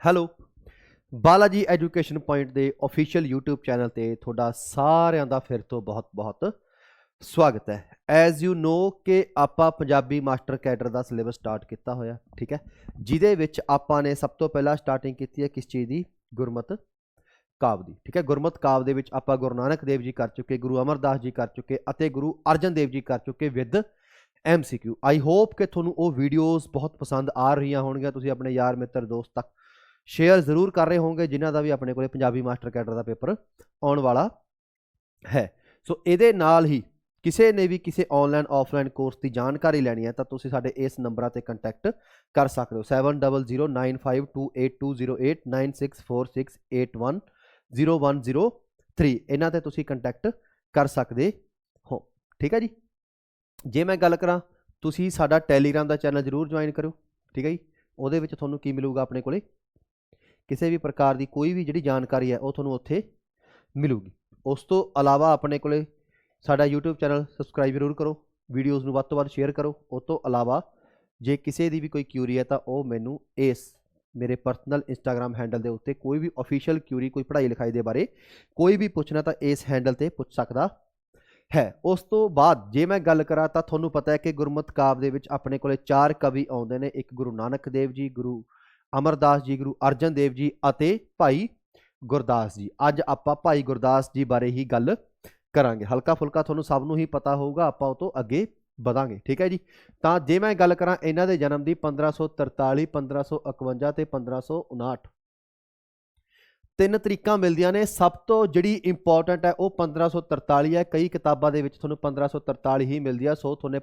Hello. Balaji education point ਦੇ official YouTube channel ਤੇ ਤੁਹਾਡਾ ਸਾਰਿਆਂ ਦਾ ਫਿਰ ਤੋਂ ਬਹੁਤ-ਬਹੁਤ ਸਵਾਗਤ ਹੈ। ਐਜ਼ ਯੂ ਨੋ ਕਿ ਆਪਾਂ ਪੰਜਾਬੀ ਮਾਸਟਰ ਕੈਡਰ ਦਾ ਸਿਲੇਬਸ ਸਟਾਰਟ ਕੀਤਾ ਹੋਇਆ, ਠੀਕ ਹੈ? ਜਿਹਦੇ ਵਿੱਚ ਆਪਾਂ ਨੇ ਸਭ ਤੋਂ ਪਹਿਲਾਂ ਸਟਾਰਟਿੰਗ ਕੀਤੀ ਹੈ ਕਿਸ ਚੀਜ਼ ਦੀ? ਗੁਰਮਤ ਕਾਵ ਦੀ, ਠੀਕ ਹੈ? ਗੁਰਮਤ ਕਾਵ ਦੇ ਵਿੱਚ ਆਪਾਂ ਗੁਰੂ ਨਾਨਕ ਦੇਵ ਜੀ ਕਰ ਚੁੱਕੇ, ਗੁਰੂ ਅਮਰਦਾਸ ਜੀ ਕਰ ਚੁੱਕੇ ਅਤੇ ਗੁਰੂ ਅਰਜਨ ਦੇਵ ਜੀ ਕਰ ਚੁੱਕੇ ਵਿਦ MCQ ਆਈ ਹੋਪ ਕਿ ਤੁਹਾਨੂੰ ਉਹ ਵੀਡੀਓਜ਼ ਬਹੁਤ ਪਸੰਦ ਆ ਰਹੀਆਂ ਹੋਣਗੀਆਂ, ਤੁਸੀਂ ਆਪਣੇ ਯਾਰ ਮਿੱਤਰ, ਦੋਸਤ ਤੱਕ ਸ਼ੇਅਰ ਜ਼ਰੂਰ ਕਰ ਰਹੇ ਹੋਵੋਗੇ ਜਿਨ੍ਹਾਂ ਦਾ ਵੀ ਆਪਣੇ ਕੋਲੇ ਪੰਜਾਬੀ ਮਾਸਟਰ ਕੈਡਰ ਦਾ ਪੇਪਰ ਆਉਣ ਵਾਲਾ ਹੈ। ਸੋ ਇਹਦੇ ਨਾਲ ਹੀ ਕਿਸੇ ਨੇ ਵੀ ਕਿਸੇ ਆਨਲਾਈਨ ਆਫਲਾਈਨ ਕੋਰਸ ਦੀ ਜਾਣਕਾਰੀ ਲੈਣੀ ਹੈ ਤਾਂ ਤੁਸੀਂ ਸਾਡੇ ਇਸ ਨੰਬਰਾਂ ਤੇ ਕੰਟੈਕਟ ਕਰ ਸਕਦੇ ਹੋ। 70095228208964681003 ਇਹਨਾਂ ਤੇ ਤੁਸੀਂ ਕੰਟੈਕਟ ਕਰ ਸਕਦੇ ਹੋ। ਠੀਕ ਹੈ ਜੀ? ਜੇ ਮੈਂ ਗੱਲ ਕਰਾਂ, ਤੁਸੀਂ ਸਾਡਾ ਟੈਲੀਗ੍ਰਾਮ ਦਾ ਚੈਨਲ ਜਰੂਰ ਜੁਆਇਨ ਕਰੋ ਠੀਕ ਹੈ ਜੀ? ਉਹਦੇ ਵਿੱਚ ਤੁਹਾਨੂੰ ਕੀ ਮਿਲੂਗਾ ਆਪਣੇ ਕੋਲੇ? ਕਿਸੇ ਵੀ ਪ੍ਰਕਾਰ ਦੀ ਕੋਈ ਵੀ ਜਿਹੜੀ ਜਾਣਕਾਰੀ ਹੈ ਉਹ ਤੁਹਾਨੂੰ ਉੱਥੇ ਮਿਲੂਗੀ। ਉਸ ਤੋਂ ਇਲਾਵਾ ਆਪਣੇ ਕੋਲੇ ਸਾਡਾ YouTube ਚੈਨਲ ਸਬਸਕ੍ਰਾਈਬ ਜ਼ਰੂਰ ਕਰੋ ਵੀਡੀਓਜ਼ ਨੂੰ ਵੱਧ ਤੋਂ ਵੱਧ ਸ਼ੇਅਰ ਕਰੋ। ਉਸ ਤੋਂ ਇਲਾਵਾ ਜੇ ਕਿਸੇ ਦੀ ਵੀ ਕੋਈ ਕਿਊਰੀ ਹੈ ਤਾਂ ਉਹ ਮੈਨੂੰ ਇਸ ਮੇਰੇ ਪਰਸਨਲ ਇੰਸਟਾਗ੍ਰam ਹੈਂਡਲ ਦੇ ਉੱਤੇ ਕੋਈ ਵੀ ਅਫੀਸ਼ੀਅਲ ਕਿਊਰੀ ਕੋਈ ਪੜ੍ਹਾਈ ਲਿਖਾਈ ਦੇ ਬਾਰੇ ਕੋਈ ਵੀ ਪੁੱਛਣਾ ਤਾਂ ਇਸ ਹੈਂਡਲ ਤੇ ਪੁੱਛ ਸਕਦਾ ਹੈ। ਉਸ ਤੋਂ ਬਾਅਦ ਜੇ ਮੈਂ ਗੱਲ ਕਰਾਂ ਤਾਂ ਤੁਹਾਨੂੰ ਪਤਾ ਹੈ ਕਿ ਗੁਰਮਤਿ ਕਾਵ ਦੇ ਵਿੱਚ ਆਪਣੇ ਕੋਲੇ ਚਾਰ ਕਵੀ ਆਉਂਦੇ ਨੇ, ਇੱਕ ਗੁਰੂ ਨਾਨਕ ਦੇਵ ਜੀ, ਗੁਰੂ ਅਮਰਦਾਸ ਜੀ, ਗੁਰੂ ਅਰਜਨ ਦੇਵ ਜੀ ਅਤੇ ਭਾਈ ਗੁਰਦਾਸ ਜੀ। ਅੱਜ ਆਪਾਂ ਭਾਈ ਗੁਰਦਾਸ ਜੀ ਬਾਰੇ ਹੀ ਗੱਲ ਕਰਾਂਗੇ। ਹਲਕਾ ਫੁਲਕਾ ਤੁਹਾਨੂੰ ਸਭ ਨੂੰ ਹੀ ਪਤਾ ਹੋਊਗਾ, ਆਪਾਂ ਉਹ ਤੋਂ ਅੱਗੇ ਵਧਾਂਗੇ, ਠੀਕ ਹੈ ਜੀ? ਤਾਂ ਜੇ ਮੈਂ ਗੱਲ ਕਰਾਂ ਇਹਨਾਂ ਦੇ ਜਨਮ ਦੀ 1543 1551 ਤੇ 1559 ਤਿੰਨ ਤਰੀਕਾਂ ਮਿਲਦੀਆਂ ਨੇ। ਸਭ ਤੋਂ ਜਿਹੜੀ ਇੰਪੋਰਟੈਂਟ ਹੈ, ਉਹ 1543 ਹੈ। ਕਈ ਕਿਤਾਬਾਂ ਦੇ ਵਿੱਚ ਤੁਹਾਨੂੰ 1543 ਹੀ ਮਿਲਦੀ ਹੈ ਸੋ ਤੁਹਾਨੂੰ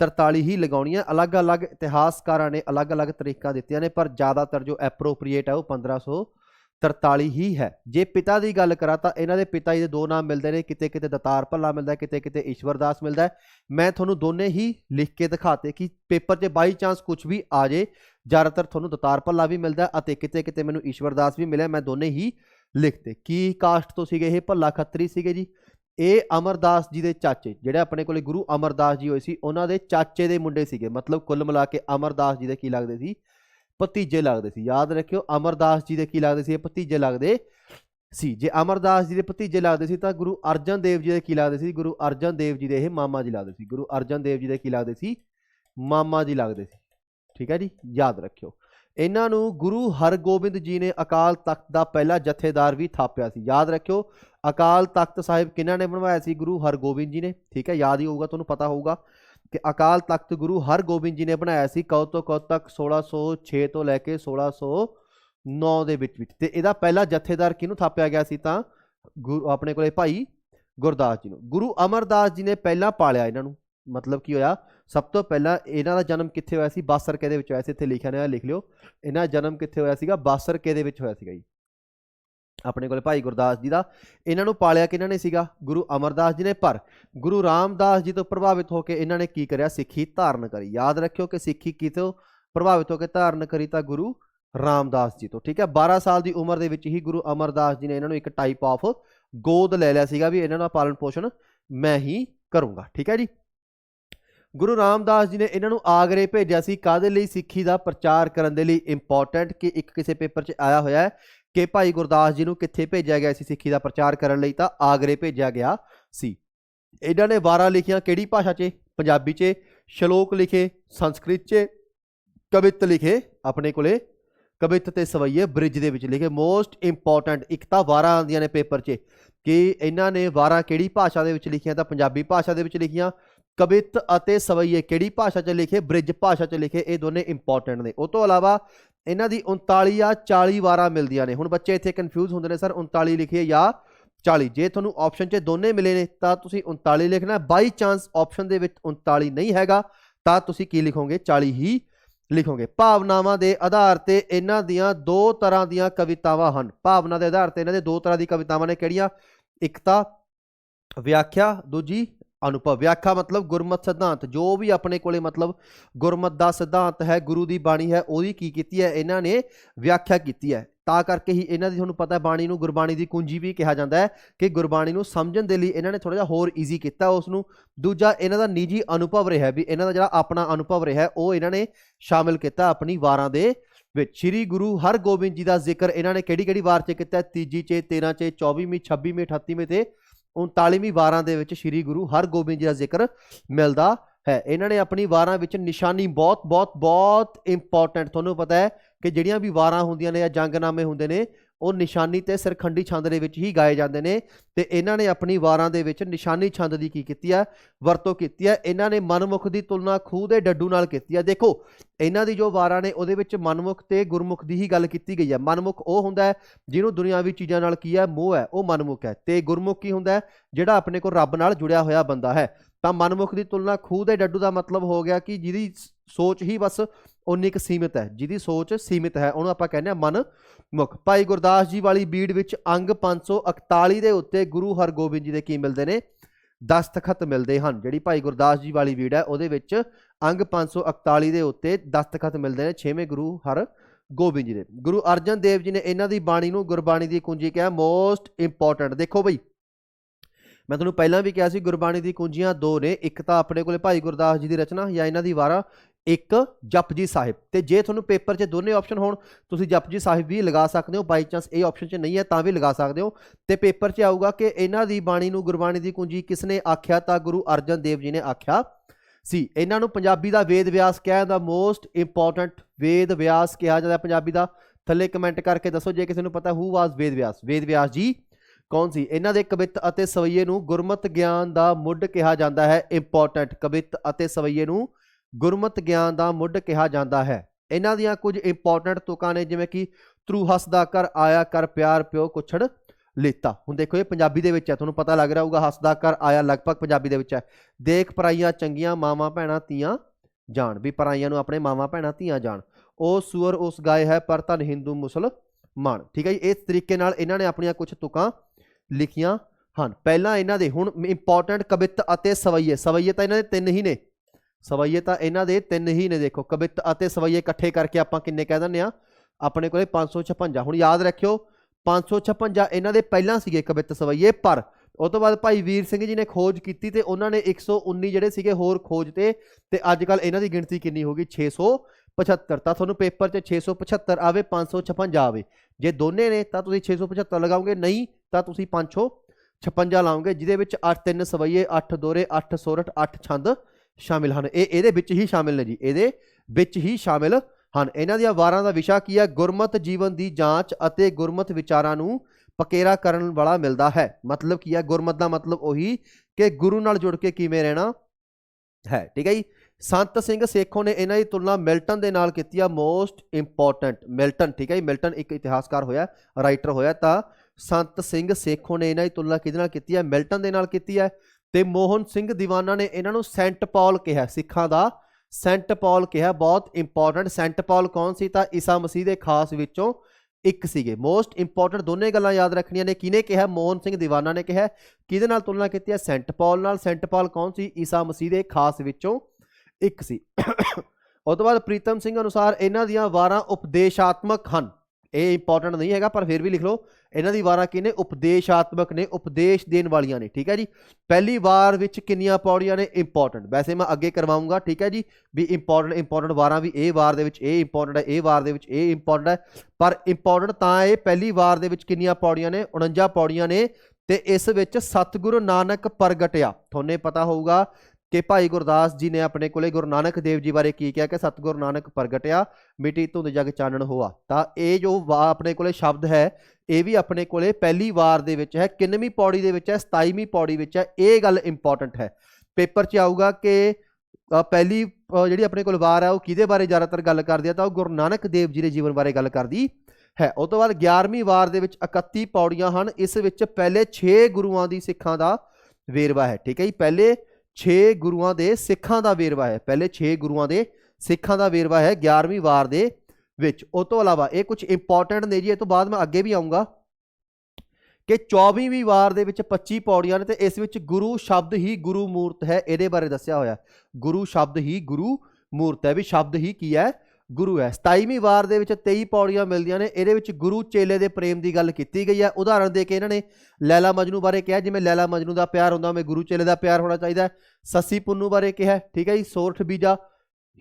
1543 ਹੀ ਲਗਾਉਣੀਆਂ। ਅਲੱਗ-ਅਲੱਗ ਇਤਿਹਾਸਕਾਰਾਂ ਨੇ ਅਲੱਗ-ਅਲੱਗ ਤਰੀਕਾਂ ਦਿੱਤੀਆਂ ਨੇ, ਪਰ ਜ਼ਿਆਦਾਤਰ ਜੋ ਐਪਰੋਪ੍ਰੀਏਟ ਹੈ ਉਹ 1543 ਹੀ ਹੈ। ਜੇ ਪਿਤਾ ਦੀ ਗੱਲ ਕਰਾਂ ਤਾਂ ਇਹਨਾਂ ਦੇ ਪਿਤਾ ਜੀ ਦੇ ਦੋ ਨਾਮ ਮਿਲਦੇ ਨੇ ਕਿਤੇ ਕਿਤੇ ਦਤਾਰ ਭੱਲਾ ਮਿਲਦਾ ਕਿਤੇ ਕਿਤੇ ਈਸ਼ਵਰਦਾਸ ਮਿਲਦਾ ਮੈਂ ਤੁਹਾਨੂੰ ਦੋਨੇ ਹੀ ਲਿਖ ਕੇ ਦਿਖਾਤੇ ਕਿ ਪੇਪਰ 'ਚ ਬਾਈ ਚਾਂਸ ਕੁਝ ਵੀ ਆ ਜੇ, ਜ਼ਿਆਦਾਤਰ ਤੁਹਾਨੂੰ ਦਤਾਰ ਭੱਲਾ ਵੀ ਮਿਲਦਾ ਅਤੇ ਕਿਤੇ ਕਿਤੇ ਮੈਨੂੰ ਈਸ਼ਵਰਦਾਸ ਵੀ ਮਿਲਿਆ, ਮੈਂ ਦੋਨੇ ਹੀ ਲਿਖਤੇ। ਕੀ ਕਾਸਟ ਤੋਂ ਸੀਗੇ ਇਹ? ਭੱਲਾ ਖੱਤਰੀ ਸੀਗੇ ਜੀ। ਇਹ ਅਮਰਦਾਸ ਜੀ ਦੇ ਚਾਚੇ, ਜਿਹੜੇ ਆਪਣੇ ਕੋਲੇ ਗੁਰੂ ਅਮਰਦਾਸ ਜੀ ਹੋਏ ਸੀ, ਉਹਨਾਂ ਦੇ ਚਾਚੇ ਦੇ ਮੁੰਡੇ ਸੀਗੇ। ਮਤਲਬ ਕੁੱਲ ਮਿਲਾ ਕੇ ਅਮਰਦਾਸ ਜੀ ਦੇ ਕੀ ਲੱਗਦੇ ਸੀ? ਭਤੀਜੇ ਲੱਗਦੇ ਸੀ। ਯਾਦ ਰੱਖਿਓ, ਅਮਰਦਾਸ ਜੀ ਦੇ ਕੀ ਲੱਗਦੇ ਸੀ? ਇਹ ਭਤੀਜੇ ਲੱਗਦੇ ਸੀ। ਜੇ ਅਮਰਦਾਸ ਜੀ ਦੇ ਭਤੀਜੇ ਲੱਗਦੇ ਸੀ, ਤਾਂ ਗੁਰੂ ਅਰਜਨ ਦੇਵ ਜੀ ਦੇ ਕੀ ਲੱਗਦੇ ਸੀ? ਗੁਰੂ ਅਰਜਨ ਦੇਵ ਜੀ ਦੇ ਇਹ ਮਾਮਾ ਜੀ ਲੱਗਦੇ ਸੀ। ਗੁਰੂ ਅਰਜਨ ਦੇਵ ਜੀ ਦੇ ਕੀ ਲੱਗਦੇ ਸੀ? ਮਾਮਾ ਜੀ ਲੱਗਦੇ ਸੀ। ਠੀਕ ਹੈ ਜੀ? ਯਾਦ ਰੱਖਿਓ। ਇਹਨਾਂ ਨੂੰ ਗੁਰੂ ਹਰਗੋਬਿੰਦ ਜੀ ਨੇ ਅਕਾਲ ਤਖਤ ਦਾ ਪਹਿਲਾ ਜਥੇਦਾਰ ਵੀ ਥਾਪਿਆ ਸੀ। ਯਾਦ ਰੱਖਿਓ ਅਕਾਲ ਤਖਤ ਸਾਹਿਬ ਕਿਹਨਾਂ ਨੇ ਬਣਵਾਇਆ ਸੀ? ਗੁਰੂ ਹਰਗੋਬਿੰਦ ਜੀ ਨੇ। ਠੀਕ ਹੈ, ਯਾਦ ਹੀ ਹੋਊਗਾ, ਤੁਹਾਨੂੰ ਪਤਾ ਹੋਊਗਾ ਕਿ ਅਕਾਲ ਤਖਤ ਗੁਰੂ ਹਰਗੋਬਿੰਦ ਜੀ ਨੇ ਬਣਾਇਆ ਸੀ ਕਦੋਂ ਤੋਂ, ਕਦੋਂ ਤੱਕ? 1606 ਤੋਂ ਲੈ ਕੇ 1609 ਦੇ ਵਿੱਚ ਵਿੱਚ। ਤੇ ਇਹਦਾ ਪਹਿਲਾ ਜਥੇਦਾਰ ਕਿਹਨੂੰ ਥਾਪਿਆ ਗਿਆ ਸੀ ਤਾਂ? ਗੁਰੂ ਆਪਣੇ ਕੋਲੇ ਭਾਈ ਗੁਰਦਾਸ ਜੀ ਨੂੰ। ਗੁਰੂ ਅਮਰਦਾਸ ਜੀ ਨੇ ਪਹਿਲਾਂ ਪਾਲਿਆ ਇਹਨਾਂ ਨੂੰ। ਮਤਲਬ ਕੀ ਹੋਇਆ? ਸਭ ਤੋਂ ਪਹਿਲਾਂ ਇਹਨਾਂ ਦਾ ਜਨਮ ਕਿੱਥੇ ਹੋਇਆ ਸੀ? ਬਾਸਰਕੇ ਦੇ ਵਿੱਚ ਹੋਇਆ ਸੀ। ਇੱਥੇ ਲਿਖਿਆ ਹੋਇਆ, ਲਿਖ ਲਿਓ। ਇਹਨਾਂ ਦਾ ਜਨਮ ਕਿੱਥੇ ਹੋਇਆ ਸੀਗਾ? ਬਾਸਰਕੇ ਦੇ ਵਿੱਚ ਹੋਇਆ ਸੀਗਾ ਜੀ। ਆਪਣੇ ਕੋਲ ਭਾਈ ਗੁਰਦਾਸ ਜੀ ਦਾ। ਇਹਨਾਂ ਨੂੰ ਪਾਲਿਆ ਕਿਹਨਾਂ ਨੇ ਸੀਗਾ? ਗੁਰੂ ਅਮਰਦਾਸ ਜੀ ਨੇ। ਪਰ ਗੁਰੂ ਰਾਮਦਾਸ ਜੀ ਤੋਂ ਪ੍ਰਭਾਵਿਤ ਹੋ ਕੇ ਇਹਨਾਂ ਨੇ ਕੀ ਕਰਿਆ? ਸਿੱਖੀ ਧਾਰਨ ਕਰੀ। ਯਾਦ ਰੱਖਿਓ ਕਿ ਸਿੱਖੀ ਕਿਤੋਂ ਪ੍ਰਭਾਵਿਤ ਹੋ ਕੇ ਧਾਰਨ ਕਰੀ ਤਾਂ ਗੁਰੂ ਰਾਮਦਾਸ ਜੀ ਤੋਂ, ਠੀਕ ਹੈ? 12 ਸਾਲ ਦੀ ਉਮਰ ਦੇ ਵਿੱਚ ਹੀ ਗੁਰੂ ਅਮਰਦਾਸ ਜੀ ਨੇ ਇਹਨਾਂ ਨੂੰ ਇੱਕ ਟਾਈਪ ਆਫ ਗੋਦ ਲੈ ਲਿਆ ਸੀਗਾ ਵੀ ਇਹਨਾਂ ਦਾ ਪਾਲਣ ਪੋਸ਼ਣ ਮੈਂ ਹੀ ਕਰੂੰਗਾ, ਠੀਕ ਹੈ ਜੀ? ਗੁਰੂ ਰਾਮਦਾਸ ਜੀ ਨੇ ਇਹਨਾਂ ਨੂੰ ਆਗਰੇ ਭੇਜਿਆ ਸੀ। ਕਾਦੇ ਲਈ? ਸਿੱਖੀ ਦਾ ਪ੍ਰਚਾਰ ਕਰਨ ਦੇ ਲਈ ਇੰਪੋਰਟੈਂਟ ਕਿ ਇੱਕ ਕਿਸੇ ਪੇਪਰ 'ਚ ਆਇਆ ਹੋਇਆ ਹੈ ਕਿ ਭਾਈ ਗੁਰਦਾਸ ਜੀ ਨੂੰ ਕਿੱਥੇ ਭੇਜਿਆ ਗਿਆ ਸੀ ਸਿੱਖੀ ਦਾ ਪ੍ਰਚਾਰ ਕਰਨ ਲਈ, ਤਾਂ ਆਗਰੇ ਭੇਜਿਆ ਗਿਆ ਸੀ। ਇਹਨਾਂ ਨੇ ਵਾਰਾਂ ਲਿਖੀਆਂ ਕਿਹੜੀ ਭਾਸ਼ਾ 'ਚ? ਪੰਜਾਬੀ 'ਚ, ਸ਼ਲੋਕ ਲਿਖੇ, ਸੰਸਕ੍ਰਿਤ 'ਚ, ਕਵਿਤ ਲਿਖੇ, ਆਪਣੇ ਕੋਲੇ, ਕਵਿਤ ਤੇ ਸਵਈਏ ਬ੍ਰਿਜ ਦੇ ਵਿੱਚ ਲਿਖੇ। ਮੋਸਟ ਇੰਪੋਰਟੈਂਟ ਇੱਕ ਤਾਂ ਵਾਰਾਂ ਆਉਂਦੀਆਂ ਨੇ ਪੇਪਰ 'ਚ ਕਿ ਇਹਨਾਂ ਨੇ ਵਾਰਾਂ ਕਿਹੜੀ ਭਾਸ਼ਾ ਦੇ ਵਿੱਚ ਲਿਖੀਆਂ, ਤਾਂ ਪੰਜਾਬੀ ਭਾਸ਼ਾ ਦੇ ਵਿੱਚ ਲਿਖੀਆਂ। ਕਵਿਤ ਅਤੇ ਸਵਈਏ ਕਿਹੜੀ ਭਾਸ਼ਾ 'ਚ ਲਿਖੇ? ਬ੍ਰਿਜ ਭਾਸ਼ਾ 'ਚ ਲਿਖੇ। ਇਹ ਦੋਨੇ ਇੰਪੋਰਟੈਂਟ ਨੇ। ਉਹ ਤੋਂ ਇਲਾਵਾ ਇਹਨਾਂ ਦੀ 39 ਜਾਂ 40 ਵਾਰਾਂ ਮਿਲਦੀਆਂ ਨੇ। ਹੁਣ ਬੱਚੇ ਇੱਥੇ ਕਨਫਿਊਜ਼ ਹੁੰਦੇ ਨੇ, ਸਰ 39 ਲਿਖੀਏ ਜਾਂ 40 ਜੇ ਤੁਹਾਨੂੰ ਆਪਸ਼ਨ 'ਚ ਦੋਨੇ ਮਿਲੇ ਨੇ, ਤਾਂ ਤੁਸੀਂ 39 ਲਿਖਣਾ ਬਾਈ ਚਾਂਸ ਆਪਸ਼ਨ ਦੇ ਵਿੱਚ 39 ਨਹੀਂ ਹੈਗਾ, ਤਾਂ ਤੁਸੀਂ ਕੀ ਲਿਖੋਗੇ? 40 ਹੀ ਲਿਖੋਗੇ। ਭਾਵਨਾਵਾਂ ਦੇ ਆਧਾਰ ਤੇ ਇਹਨਾਂ ਦੀਆਂ ਦੋ ਤਰ੍ਹਾਂ ਦੀਆਂ ਕਵਿਤਾਵਾਂ ਹਨ। ਭਾਵਨਾ ਦੇ ਆਧਾਰ ਤੇ ਇਹਨਾਂ ਦੇ ਦੋ ਤਰ੍ਹਾਂ ਦੀ ਕਵਿਤਾਵਾਂ ਨੇ ਕਿਹੜੀਆਂ? ਇੱਕ ਤਾਂ ਵਿਆਖਿਆ, ਦੂਜੀ ਅਨੁਭਵ। ਵਿਆਖਿਆ ਮਤਲਬ ਗੁਰਮਤ ਸਿਧਾਂਤ। ਜੋ ਵੀ ਆਪਣੇ ਕੋਲੇ ਮਤਲਬ ਗੁਰਮਤ ਦਾ ਸਿਧਾਂਤ ਹੈ, ਗੁਰੂ ਦੀ ਬਾਣੀ ਹੈ, ਉਹਦੀ ਕੀ ਕੀਤੀ ਹੈ, ਇਹਨਾਂ ਨੇ ਵਿਆਖਿਆ ਕੀਤੀ ਹੈ। ਤਾਂ ਕਰਕੇ ਹੀ ਇਹਨਾਂ ਦੀ ਤੁਹਾਨੂੰ ਪਤਾ ਹੈ, ਬਾਣੀ ਨੂੰ ਗੁਰਬਾਣੀ ਦੀ ਕੁੰਜੀ ਵੀ ਕਿਹਾ ਜਾਂਦਾ ਹੈ ਕਿ ਗੁਰਬਾਣੀ ਨੂੰ ਸਮਝਣ ਦੇ ਲਈ ਇਹਨਾਂ ਨੇ ਥੋੜਾ ਜਿਹਾ ਹੋਰ ਈਜ਼ੀ ਕੀਤਾ ਉਸ ਨੂੰ ਦੂਜਾ, ਇਹਨਾਂ ਦਾ ਨਿੱਜੀ ਅਨੁਭਵ ਰਿਹਾ ਵੀ ਇਹਨਾਂ ਦਾ ਜਿਹੜਾ ਆਪਣਾ ਅਨੁਭਵ ਰਿਹਾ, ਉਹ ਇਹਨਾਂ ਨੇ ਸ਼ਾਮਿਲ ਕੀਤਾ ਆਪਣੀ ਵਾਰਾਂ ਦੇ ਵਿੱਚ। ਸ੍ਰੀ ਗੁਰੂ ਹਰਗੋਬਿੰਦ ਜੀ ਦਾ ਜ਼ਿਕਰ ਇਹਨਾਂ ਨੇ ਕਿਹੜੀ ਕਿਹੜੀ ਵਾਰ 'ਚ ਕੀਤਾ ਤੀਜੀ 'ਚ 13 'ਚ 24ਵੀਂ 26ਵੀਂ 38ਵੀਂ ਤੇ 39ਵੀਂ ਵਾਰਾਂ ਦੇ ਵਿੱਚ ਸ੍ਰੀ ਗੁਰੂ ਹਰਗੋਬਿੰਦ ਜੀ ਦਾ ਜ਼ਿਕਰ ਮਿਲਦਾ ਹੈ। ਇਹਨਾਂ ਨੇ ਆਪਣੀ ਵਾਰਾਂ ਵਿੱਚ ਨਿਸ਼ਾਨੀ ਬਹੁਤ ਬਹੁਤ ਬਹੁਤ ਇੰਪੋਰਟੈਂਟ ਤੁਹਾਨੂੰ ਪਤਾ ਹੈ ਕਿ ਜਿਹੜੀਆਂ ਵੀ ਵਾਰਾਂ ਹੁੰਦੀਆਂ ਨੇ ਜਾਂ ਜੰਗਨਾਮੇ ਹੁੰਦੇ ਨੇ ਉਹ ਨਿਸ਼ਾਨੀ ਤੇ ਸਿਰਖੰਡੀ ਛੰਦ ਦੇ ਵਿੱਚ ਹੀ ਗਾਏ ਜਾਂਦੇ ਨੇ ਤੇ ਇਹਨਾਂ ਨੇ ਆਪਣੀ ਵਾਰਾਂ ਦੇ ਵਿੱਚ ਨਿਸ਼ਾਨੀ ਛੰਦ ਦੀ ਕੀ ਕੀਤੀ ਹੈ ਵਰਤੋਂ ਕੀਤੀ ਹੈ ਇਹਨਾਂ ਨੇ ਮਨਮੁਖ ਦੀ ਤੁਲਨਾ ਖੂਹ ਦੇ ਡੱਡੂ ਨਾਲ ਕੀਤੀ ਹੈ ਦੇਖੋ, ਇਹਨਾਂ ਦੀ ਜੋ ਵਾਰਾਂ ਨੇ ਉਹਦੇ ਵਿੱਚ ਮਨਮੁਖ ਤੇ ਗੁਰਮੁਖ ਦੀ ਹੀ ਗੱਲ ਕੀਤੀ ਗਈ ਹੈ ਮਨਮੁਖ ਉਹ ਹੁੰਦਾ ਹੈ ਜਿਹਨੂੰ ਦੁਨਿਆਵੀ ਚੀਜ਼ਾਂ ਨਾਲ ਕੀ ਹੈ? ਮੋਹ ਹੈ। ਉਹ ਮਨਮੁਖ ਹੈ। ਤੇ ਗੁਰਮੁਖ ਕੀ ਹੁੰਦਾ ਹੈ? ਜਿਹੜਾ ਆਪਣੇ ਕੋਲ ਰੱਬ ਨਾਲ ਜੁੜਿਆ ਹੋਇਆ ਬੰਦਾ ਹੈ। ਤਾਂ ਮਨਮੁਖ ਦੀ ਤੁਲਨਾ ਖੂਹ ਦੇ ਡੱਡੂ ਦਾ ਮਤਲਬ ਹੋ ਗਿਆ ਕਿ ਜਿਹਦੀ ਸੋਚ ਹੀ ਬਸ ਉਨੀ ਕੁ ਸੀਮਿਤ ਹੈ, ਜਿਹਦੀ ਸੋਚ ਸੀਮਿਤ ਹੈ, ਉਹਨੂੰ ਆਪਾਂ ਕਹਿੰਦੇ ਆ ਮਨ ਮੁਖ। ਭਾਈ ਗੁਰਦਾਸ ਜੀ ਵਾਲੀ ਬੀੜ ਵਿੱਚ ਅੰਗ 541 ਦੇ ਉੱਤੇ ਗੁਰੂ ਹਰਗੋਬਿੰਦ ਜੀ ਦੇ ਕੀ ਮਿਲਦੇ ਨੇ? ਦਸਤਖਤ ਮਿਲਦੇ ਹਨ। ਜਿਹੜੀ ਭਾਈ ਗੁਰਦਾਸ ਜੀ ਵਾਲੀ ਬੀੜ ਹੈ, ਉਹਦੇ ਵਿੱਚ ਅੰਗ 541 ਦੇ ਉੱਤੇ ਦਸਤਖਤ ਮਿਲਦੇ ਨੇ 6ਵੇਂ ਗੁਰੂ ਹਰ ਗੋਬਿੰਦ ਜੀ ਦੇ। ਗੁਰੂ ਅਰਜਨ ਦੇਵ ਜੀ ਨੇ ਇਹਨਾਂ ਦੀ ਬਾਣੀ ਨੂੰ ਗੁਰਬਾਣੀ ਦੀ ਕੁੰਜੀ ਕਿਹਾ ਮੋਸਟ ਇੰਪੋਰਟੈਂਟ ਦੇਖੋ ਬਈ, ਮੈਂ ਤੁਹਾਨੂੰ ਪਹਿਲਾਂ ਵੀ ਕਿਹਾ ਸੀ, ਗੁਰਬਾਣੀ ਦੀ ਕੁੰਜੀਆਂ ਦੋ ਨੇ, ਇੱਕ ਤਾਂ ਆਪਣੇ ਕੋਲੇ ਭਾਈ ਗੁਰਦਾਸ ਜੀ ਦੀ ਰਚਨਾ ਜਾਂ ਇਹਨਾਂ ਦੀ ਵਾਰਾਂ ਇੱਕ ਜਪਜੀ ਸਾਹਿਬ। ਤੇ ਜੇ ਤੁਹਾਨੂੰ ਪੇਪਰ 'ਚ ਦੋਨੇ ਆਪਸ਼ਨ ਹੋਣ, ਤੁਸੀਂ ਜਪਜੀ ਸਾਹਿਬ ਵੀ ਲਗਾ ਸਕਦੇ ਹੋ। ਬਾਈ ਚਾਂਸ ਇਹ ਆਪਸ਼ਨ 'ਚ ਨਹੀਂ ਹੈ, ਤਾਂ ਵੀ ਲਗਾ ਸਕਦੇ ਹੋ। ਤੇ ਪੇਪਰ 'ਚ ਆਊਗਾ ਕਿ ਇਹਨਾਂ ਦੀ ਬਾਣੀ ਨੂੰ, ਗੁਰਬਾਣੀ ਦੀ ਕੁੰਜੀ ਕਿਸਨੇ ਆਖਿਆ, ਤਾਂ ਗੁਰੂ ਅਰਜਨ ਦੇਵ ਜੀ ਨੇ ਆਖਿਆ ਸੀ। ਇਹਨਾਂ ਨੂੰ ਪੰਜਾਬੀ ਦਾ ਵੇਦ ਵਿਆਸ ਕਿਹਾ ਦਾ ਮੋਸਟ ਇੰਪੋਰਟੈਂਟ ਵੇਦ ਵਿਆਸ ਕਿਹਾ ਜਾਂਦਾ ਪੰਜਾਬੀ ਦਾ। ਥੱਲੇ ਕਮੈਂਟ ਕਰਕੇ ਦੱਸੋ, ਜੇ ਕਿਸੇ ਨੂੰ ਪਤਾ ਹੂ ਵਾਸ ਵੇਦ ਵਿਆਸ? ਵੇਦ ਵਿਆਸ ਜੀ ਕੌਣ ਸੀ? ਇਹਨਾਂ ਦੇ ਕਵਿਤ ਅਤੇ ਸਵਈਏ ਨੂੰ ਗੁਰਮਤ ਗਿਆਨ ਦਾ ਮੁੱਢ ਕਿਹਾ ਜਾਂਦਾ ਹੈ ਇੰਪੋਰਟੈਂਟ ਕਵਿਤ ਅਤੇ ਸਵਈਏ ਨੂੰ ਗੁਰਮਤ ਗਿਆਨ ਦਾ ਮੁੱਢ ਕਿਹਾ ਜਾਂਦਾ ਹੈ। ਇਹਨਾਂ ਦੀਆਂ ਕੁਝ ਇੰਪੋਰਟੈਂਟ ਤੁਕਾਂ ਨੇ ਜਿਵੇਂ ਕਿ ਤਰੂ ਹੱਸਦਾ ਕਰ, ਆਇਆ ਕਰ, ਪਿਆਰ ਪਿਓ, ਕੁਛੜ ਲੇਤਾ। ਹੁਣ ਦੇਖੋ ਇਹ ਪੰਜਾਬੀ ਦੇ ਵਿੱਚ ਹੈ, ਤੁਹਾਨੂੰ ਪਤਾ ਲੱਗ ਰਿਹਾ ਹੋਊਗਾ ਹੱਸਦਾ ਕਰ, ਆਇਆ ਲਗਭਗ ਪੰਜਾਬੀ ਦੇ ਵਿੱਚ ਹੈ। ਦੇਖ ਪਰਾਈਆਂ ਚੰਗੀਆਂ, ਮਾਵਾਂ ਭੈਣਾਂ ਧੀਆਂ ਜਾਣ। ਵੀ ਪਰਾਈਆਂ ਨੂੰ ਆਪਣੇ ਮਾਵਾਂ ਭੈਣਾਂ ਧੀਆਂ ਜਾਣ। ਉਹ ਸੂਰ ਉਸ ਗਾਏ ਹੈ, ਪਰ ਧਨ ਹਿੰਦੂ ਮੁਸਲਮਾਨ ਠੀਕ ਹੈ ਜੀ, ਇਸ ਤਰੀਕੇ ਨਾਲ ਇਹਨਾਂ ਨੇ ਆਪਣੀਆਂ ਕੁਝ ਤੁਕਾਂ ਲਿਖੀਆਂ ਹਨ। ਪਹਿਲਾਂ ਇਹਨਾਂ ਦੇ ਹੁਣ ਇੰਪੋਰਟੈਂਟ ਕਵਿਤ ਅਤੇ ਸਵਈਏ। ਸਵਈਏ ਤਾਂ ਇਹਨਾਂ ਦੇ ਤਿੰਨ ਹੀ ਨੇ। ਸਵਈਏ ਤਾਂ ਇਹਨਾਂ ਦੇ ਤਿੰਨ ਹੀ ਨੇ ਦੇਖੋ, ਕਵਿਤ ਅਤੇ ਸਵਈਏ ਇਕੱਠੇ ਕਰਕੇ ਆਪਾਂ ਕਿੰਨੇ ਕਹਿ ਦਿੰਦੇ ਆ ਆਪਣੇ ਕੋਲੇ 556 ਹੁਣ ਯਾਦ ਰੱਖਿਓ 556 ਇਹਨਾਂ ਦੇ ਪਹਿਲਾਂ ਸੀਗੇ ਕਵਿਤ ਸਵਈਏ, ਪਰ ਉਹ ਤੋਂ ਬਾਅਦ ਭਾਈ ਵੀਰ ਸਿੰਘ ਜੀ ਨੇ ਖੋਜ ਕੀਤੀ ਤੇ ਉਹਨਾਂ ਨੇ 119 ਜਿਹੜੇ ਸੀਗੇ ਹੋਰ ਖੋਜ ਤੇ ਤੇ ਅੱਜ ਕੱਲ ਇਹਨਾਂ ਦੀ ਗਿਣਤੀ ਕਿੰਨੀ ਹੋ ਗਈ? 675 ਤਾਂ ਤੁਹਾਨੂੰ ਪੇਪਰ 'ਚ 675 ਆਵੇ 556 ਆਵੇ। ਜੇ ਦੋਨੇ ਨੇ, ਤਾਂ ਤੁਸੀਂ 675 ਲਗਾਓਗੇ। ਨਹੀਂ, ਤਾਂ ਤੁਸੀਂ 556 ਲਾਓਗੇ, ਜਿਹਦੇ ਵਿੱਚ 8 ਤਿੰਨ ਸਵਈਏ 8 ਦੋਰੇ 8 ਸੋਰਠ 8 ਛੰਦ। ਸ਼ਾਮਿਲ ਹਨ। ਇਹ ਇਹਦੇ ਵਿੱਚ ਹੀ ਸ਼ਾਮਿਲ ਨੇ ਜੀ। ਇਹਦੇ ਵਿੱਚ ਹੀ ਸ਼ਾਮਿਲ ਹਨ। ਇਹਨਾਂ ਦੀਆਂ ਵਾਰਾਂ ਦਾ ਵਿਸ਼ਾ ਕੀ ਹੈ? ਗੁਰਮਤ ਜੀਵਨ ਦੀ ਜਾਂਚ ਅਤੇ ਗੁਰਮਤ ਵਿਚਾਰਾਂ ਨੂੰ ਪਕੇਰਾ ਕਰਨ ਵਾਲਾ ਮਿਲਦਾ ਹੈ। ਮਤਲਬ ਕੀ ਹੈ? ਗੁਰਮਤ ਦਾ ਮਤਲਬ ਉਹੀ ਕਿ ਗੁਰੂ ਨਾਲ ਜੁੜ ਕੇ ਕਿਵੇਂ ਰਹਿਣਾ ਹੈ। ਠੀਕ ਹੈ ਜੀ? ਸੰਤ ਸਿੰਘ ਸੇਖੋਂ ਨੇ ਇਹਨਾਂ ਦੀ ਤੁਲਨਾ ਮਿਲਟਨ ਦੇ ਨਾਲ ਕੀਤੀ ਆ। ਮੋਸਟ ਇੰਪੋਰਟੈਂਟ ਮਿਲਟਨ, ਠੀਕ ਹੈ ਜੀ? ਮਿਲਟਨ ਇੱਕ ਇਤਿਹਾਸਕਾਰ ਹੋਇਆ ਰਾਈਟਰ ਹੋਇਆ ਤਾਂ ਸੰਤ ਸਿੰਘ ਸੇਖੋਂ ਨੇ ਇਹਨਾਂ ਦੀ ਤੁਲਨਾ ਕਿਹਦੇ ਨਾਲ ਕੀਤੀ ਹੈ? ਮਿਲਟਨ ਦੇ ਨਾਲ ਕੀਤੀ ਹੈ। ਤੇ ਮੋਹਨ ਸਿੰਘ ਦੀਵਾਨਾ ਨੇ ਇਹਨਾਂ ਨੂੰ ਸੈਂਟ ਪਾਲ ਕਿਹਾ, ਸਿੱਖਾਂ ਦਾ ਸੈਂਟ ਪਾਲ ਕਿਹਾ, ਬਹੁਤ ਇੰਪੋਰਟੈਂਟ ਸੈਂਟ ਪਾਲ ਕੌਣ ਸੀ? ਤਾਂ ਈਸਾ ਮਸੀਹ ਦੇ ਖਾਸ ਵਿੱਚੋਂ ਇੱਕ ਸੀਗੇ। ਮੋਸਟ ਇੰਪੋਰਟੈਂਟ ਦੋਨੇ ਗੱਲਾਂ ਯਾਦ ਰੱਖਣੀਆਂ ਨੇ। ਕਿਹਨੇ ਕਿਹਾ? ਮੋਹਨ ਸਿੰਘ ਦੀਵਾਨਾ ਨੇ ਕਿਹਾ। ਕਿਹਦੇ ਨਾਲ ਤੁਲਨਾ ਕੀਤੀ ਹੈ? ਸੈਂਟ ਪਾਲ ਨਾਲ। ਸੈਂਟ ਪਾਲ ਕੌਣ ਸੀ? ਈਸਾ ਮਸੀਹ ਦੇ ਖਾਸ ਵਿੱਚੋਂ ਇੱਕ ਸੀ। ਉਸ ਤੋਂ ਬਾਅਦ ਪ੍ਰੀਤਮ ਸਿੰਘ ਅਨੁਸਾਰ ਇਹਨਾਂ ਦੀਆਂ ਵਾਰਾਂ ਉਪਦੇਸ਼ਾਤਮਕ ਹਨ। ਇਹ ਇੰਪੋਰਟੈਂਟ ਨਹੀਂ ਹੈਗਾ, ਪਰ ਫਿਰ ਵੀ ਲਿਖ ਲਓ। ਇਹਨਾਂ ਦੀ ਵਾਰਾਂ ਕਿਨੇ? ਉਪਦੇਸ਼ਾਤਮਕ ਨੇ, ਉਪਦੇਸ਼ ਦੇਣ ਵਾਲੀਆਂ ਨੇ, ਠੀਕ ਹੈ ਜੀ? ਪਹਿਲੀ ਵਾਰ ਵਿੱਚ ਕਿੰਨੀਆਂ ਪੌੜੀਆਂ ਨੇ? ਇੰਪੋਰਟੈਂਟ ਵੈਸੇ ਮੈਂ ਅੱਗੇ ਕਰਵਾਉਂਗਾ, ਠੀਕ ਹੈ ਜੀ? ਵੀ ਇੰਪੋਰਟੈਂਟ ਇੰਪੋਰਟੈਂਟ ਵਾਰਾਂ ਵੀ ਇਹ ਵਾਰ ਦੇ ਵਿੱਚ ਇਹ ਇੰਪੋਰਟੈਂਟ ਹੈ, ਇਹ ਵਾਰ ਦੇ ਵਿੱਚ ਇਹ ਇੰਪੋਰਟੈਂਟ ਹੈ। ਪਰ ਇੰਪੋਰਟੈਂਟ ਤਾਂ ਇਹ ਪਹਿਲੀ ਵਾਰ ਦੇ ਵਿੱਚ ਕਿੰਨੀਆਂ ਪੌੜੀਆਂ ਨੇ? 49 ਪੌੜੀਆਂ ਨੇ। ਤੇ ਇਸ ਵਿੱਚ ਸਤਿਗੁਰੂ ਨਾਨਕ ਪ੍ਰਗਟਿਆ। ਤੁਹਾਨੂੰ ਪਤਾ ਹੋਊਗਾ ਕਿ ਭਾਈ ਗੁਰਦਾਸ ਜੀ ਨੇ ਆਪਣੇ ਕੋਲੇ ਗੁਰੂ ਨਾਨਕ ਦੇਵ ਜੀ ਬਾਰੇ ਕੀ ਕਿਹਾ ਕਿ ਸਤਿਗੁਰੂ ਨਾਨਕ ਪ੍ਰਗਟਿਆ, ਮਿਟੀ ਧੁੰਦ ਜਗ ਚਾਨਣ ਹੋਆ। ਤਾਂ ਇਹ ਜੋ ਵਾ ਆਪਣੇ ਕੋਲੇ ਸ਼ਬਦ ਹੈ, ਇਹ ਵੀ ਆਪਣੇ ਕੋਲੇ ਪਹਿਲੀ ਵਾਰ ਦੇ ਵਿੱਚ ਹੈ, ਕਿੰਨਵੀਂ ਪੌੜੀ ਦੇ ਵਿੱਚ ਹੈ 27ਵੀਂ ਪੌੜੀ ਵਿੱਚ ਹੈ, ਇਹ ਗੱਲ ਇੰਪੋਰਟੈਂਟ ਹੈ। ਪੇਪਰ 'ਚ ਆਊਗਾ ਕਿ ਪਹਿਲੀ ਜਿਹੜੀ ਆਪਣੇ ਕੋਲ ਵਾਰ ਹੈ, ਉਹ ਕਿਹਦੇ ਬਾਰੇ ਜ਼ਿਆਦਾਤਰ ਗੱਲ ਕਰਦੀ ਹੈ, ਤਾਂ ਉਹ ਗੁਰੂ ਨਾਨਕ ਦੇਵ ਜੀ ਦੇ ਜੀਵਨ ਬਾਰੇ ਗੱਲ ਕਰਦੀ ਹੈ। ਉਸ ਤੋਂ ਬਾਅਦ 11ਵੀਂ ਵਾਰ ਦੇ ਵਿੱਚ 31 ਪੌੜੀਆਂ ਹਨ, ਇਸ ਵਿੱਚ ਪਹਿਲੇ 6 ਗੁਰੂਆਂ ਦੀ ਸਿੱਖਾਂ ਦਾ ਵੇਰਵਾ ਹੈ, ਠੀਕ ਹੈ ਜੀ? ਪਹਿਲੇ 6 ਗੁਰੂਆਂ ਦੇ ਸਿੱਖਾਂ ਦਾ ਵੇਰਵਾ ਹੈ। ਪਹਿਲੇ 6 ਗੁਰੂਆਂ ਦੇ ਸਿੱਖਾਂ ਦਾ ਵੇਰਵਾ ਹੈ 11ਵੀਂ ਵਾਰ ਦੇ ਵਿੱਚ। ਉਸ ਤੋਂ ਇਲਾਵਾ ਇਹ ਕੁਝ ਇੰਪੋਰਟੈਂਟ ਨੇ ਜੀ, ਇਹ ਤੋਂ ਬਾਅਦ ਮੈਂ ਅੱਗੇ ਵੀ ਆਉਂਗਾ ਕਿ 24ਵੀਂ ਵਾਰ ਦੇ ਵਿੱਚ 25 ਪੌੜੀਆਂ ਨੇ ਤੇ ਇਸ ਵਿੱਚ ਗੁਰੂ ਸ਼ਬਦ ਹੀ ਗੁਰੂ ਮੂਰਤ ਹੈ, ਇਹਦੇ ਬਾਰੇ ਦੱਸਿਆ ਹੋਇਆ ਗੁਰੂ ਸ਼ਬਦ ਹੀ ਗੁਰੂ ਮੂਰਤ ਹੈ। ਵੀ ਸ਼ਬਦ ਹੀ ਕੀ ਹੈ? ਗੁਰੂ ਹੈ। 27ਵੀਂ ਵਾਰ ਦੇ ਵਿੱਚ 23 ਪੌੜੀਆਂ ਮਿਲਦੀਆਂ ਨੇ। ਇਹਦੇ ਵਿੱਚ ਗੁਰੂ ਚੇਲੇ ਦੇ ਪ੍ਰੇਮ ਦੀ ਗੱਲ ਕੀਤੀ ਗਈ ਹੈ। ਉਦਾਹਰਣ ਦੇ ਕੇ ਇਹਨਾਂ ਨੇ ਲੈਲਾ ਮਜਨੂ ਬਾਰੇ ਕਿਹਾ, ਜਿਵੇਂ ਲੈਲਾ ਮਜਨੂ ਦਾ ਪਿਆਰ ਹੁੰਦਾ, ਉਵੇਂ ਗੁਰੂ ਚੇਲੇ ਦਾ ਪਿਆਰ ਹੋਣਾ ਚਾਹੀਦਾ ਹੈ। ਸੱਸੀ ਪੁੰਨੂ ਬਾਰੇ ਕਿਹਾ ਠੀਕ ਹੈ ਜੀ, ਸੋਰਠ ਬੀਜਾ,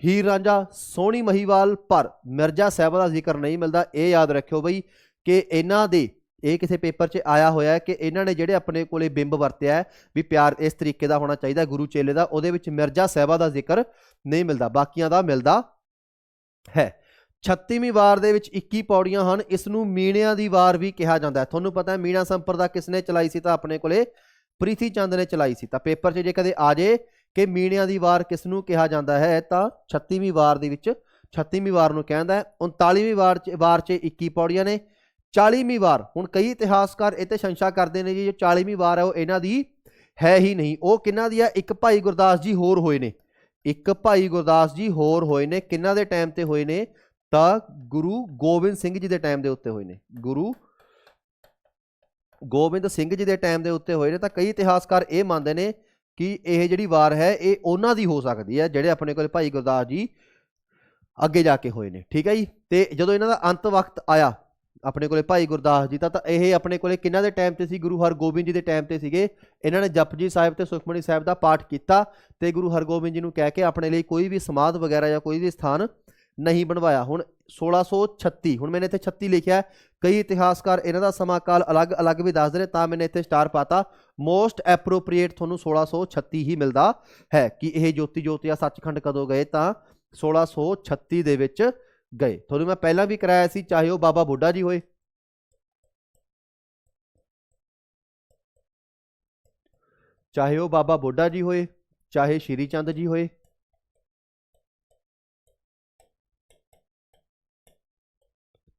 ਹੀਰ ਰਾਂਝਾ, ਸੋਹਣੀ ਮਹੀਵਾਲ ਪਰ ਮਿਰਜ਼ਾ ਸਾਹਿਬਾ ਦਾ ਜ਼ਿਕਰ ਨਹੀਂ ਮਿਲਦਾ। ਇਹ ਯਾਦ ਰੱਖਿਓ ਬਈ ਕਿ ਇਹਨਾਂ ਦੇ, ਇਹ ਕਿਸੇ ਪੇਪਰ 'ਚ ਆਇਆ ਹੋਇਆ ਹੈ ਕਿ ਇਹਨਾਂ ਨੇ ਜਿਹੜੇ ਆਪਣੇ ਕੋਲੇ ਬਿੰਬ ਵਰਤਿਆ ਹੈ ਵੀ ਪਿਆਰ ਇਸ ਤਰੀਕੇ ਦਾ ਹੋਣਾ ਚਾਹੀਦਾ ਗੁਰੂ ਚੇਲੇ ਦਾ, ਉਹਦੇ ਵਿੱਚ ਮਿਰਜ਼ਾ ਸਾਹਿਬਾ ਦਾ ਜ਼ਿਕਰ ਨਹੀਂ ਮਿਲਦਾ। ਬਾਕੀਆਂ ਦਾ ਮਿਲਦਾ ਹੈ। 36ਵੀਂ ਵਾਰ ਦੇ ਵਿੱਚ 21 ਪੌੜੀਆਂ ਹਨ। ਇਸ ਨੂੰ ਮੀਣਿਆਂ ਦੀ ਵਾਰ ਵੀ ਕਿਹਾ ਜਾਂਦਾ ਹੈ। ਤੁਹਾਨੂੰ ਪਤਾ ਹੈ, ਮੀਣਾ ਸੰਪਰਦਾ ਕਿਸ ਨੇ ਚਲਾਈ ਸੀ ਤਾਂ ਆਪਣੇ ਕੋਲੇ ਪ੍ਰੀਤੀ ਚੰਦ ਨੇ ਚਲਾਈ ਸੀ। ਤਾਂ ਪੇਪਰ 'ਚ ਜੇ ਕਦੇ ਆ ਜੇ ਕਿ ਮੀਣਿਆਂ ਦੀ ਵਾਰ ਕਿਸ ਨੂੰ ਕਿਹਾ ਜਾਂਦਾ ਹੈ, ਤਾਂ 36ਵੀਂ ਵਾਰ ਦੇ ਵਿੱਚ 36ਵੀਂ ਵਾਰ ਨੂੰ ਕਹਿੰਦਾ ਹੈ 39ਵੀਂ ਵਾਰ 'ਚ ਵਾਰ 'ਚ 21 ਪੌੜੀਆਂ ਨੇ। 40ਵੀਂ ਵਾਰ, ਹੁਣ ਕਈ ਇਤਿਹਾਸਕਾਰ ਇਹ ਤੇ ਸ਼ੰਸ਼ਾ ਕਰਦੇ ਨੇ ਜੀ, ਜੋ 40ਵੀਂ ਵਾਰ ਹੈ, ਉਹ ਇਹਨਾਂ ਦੀ ਹੈ ਹੀ ਨਹੀਂ। ਉਹ ਕਿਹਨਾਂ ਦੀ ਹੈ? ਇੱਕ ਭਾਈ ਗੁਰਦਾਸ ਜੀ ਹੋਰ ਹੋਏ ਨੇ। ਇੱਕ ਭਾਈ ਗੁਰਦਾਸ ਜੀ ਹੋਰ ਹੋਏ ਨੇ ਕਿਹਨਾਂ ਦੇ ਟਾਈਮ ਤੇ ਹੋਏ ਨੇ? ਤਾਂ ਗੁਰੂ ਗੋਬਿੰਦ ਸਿੰਘ ਜੀ ਦੇ ਟਾਈਮ ਦੇ ਉੱਤੇ ਹੋਏ ਨੇ। ਗੁਰੂ ਗੋਬਿੰਦ ਸਿੰਘ ਜੀ ਦੇ ਟਾਈਮ ਦੇ ਉੱਤੇ ਹੋਏ ਨੇ, ਤਾਂ ਕਈ ਇਤਿਹਾਸਕਾਰ ਇਹ ਮੰਨਦੇ ਨੇ ਕਿ ਇਹ ਜਿਹੜੀ ਵਾਰ ਹੈ, ਇਹ ਉਹਨਾਂ ਦੀ ਹੋ ਸਕਦੀ ਹੈ, ਜਿਹੜੇ ਆਪਣੇ ਕੋਲ ਭਾਈ ਗੁਰਦਾਸ ਜੀ ਅੱਗੇ ਜਾ ਕੇ ਹੋਏ ਨੇ। ਠੀਕ ਹੈ ਜੀ? ਤੇ ਜਦੋਂ ਇਹਨਾਂ ਦਾ ਅੰਤ ਵਕਤ ਆਇਆ ਆਪਣੇ ਕੋਲੇ ਭਾਈ ਗੁਰਦਾਸ ਜੀ ਦਾ ਤਾਂ ਇਹ ਆਪਣੇ ਕੋਲੇ ਕਿਹਨਾਂ ਦੇ ਟਾਈਮ ਤੇ ਸੀ? ਗੁਰੂ ਹਰਗੋਬਿੰਦ ਜੀ ਦੇ ਟਾਈਮ ਤੇ ਸੀਗੇ। ਇਹਨਾਂ ਨੇ ਜਪਜੀ ਸਾਹਿਬ ਤੇ ਸੁਖਮਣੀ ਸਾਹਿਬ ਦਾ ਪਾਠ ਕੀਤਾ ਤੇ ਗੁਰੂ ਹਰਗੋਬਿੰਦ ਜੀ ਨੂੰ ਕਹਿ ਕੇ ਆਪਣੇ ਲਈ ਕੋਈ ਵੀ ਸਮਾਧ ਵਗੈਰਾ ਜਾਂ ਕੋਈ ਵੀ ਸਥਾਨ ਨਹੀਂ ਬਣਵਾਇਆ। ਹੁਣ 1636 ਹੁਣ ਮੈਨੇ ਇੱਥੇ 36 ਲਿਖਿਆ ਕਈ ਇਤਿਹਾਸਕਾਰ ਇਹਨਾਂ ਦਾ ਸਮਾਂ ਕਾਲ ਅਲੱਗ-ਅਲੱਗ ਵੀ ਦੱਸਦੇ ਨੇ, ਤਾਂ ਮੈਨੇ ਇੱਥੇ ਸਟਾਰ ਪਾਤਾ। ਮੋਸਟ ਐਪਰੋਪ੍ਰੀਏਟ ਤੁਹਾਨੂੰ 1636 ਹੀ ਮਿਲਦਾ ਹੈ ਕਿ ਇਹ ਜੋਤੀ ਜੋਤਿਆ ਸੱਚਖੰਡ ਕਦੋਂ ਗਏ ਤਾਂ 1636 ਦੇ ਵਿੱਚ ਗਏ। ਤੁਹਾਨੂੰ ਮੈਂ ਪਹਿਲਾਂ ਵੀ ਕਰਾਇਆ ਸੀ, ਚਾਹੇ ਉਹ ਬਾਬਾ ਬੁੱਢਾ ਜੀ ਹੋਏ। ਚਾਹੇ ਉਹ ਬਾਬਾ ਬੁੱਢਾ ਜੀ ਹੋਏ, ਚਾਹੇ ਸ਼੍ਰੀ ਚੰਦ ਜੀ ਹੋਏ।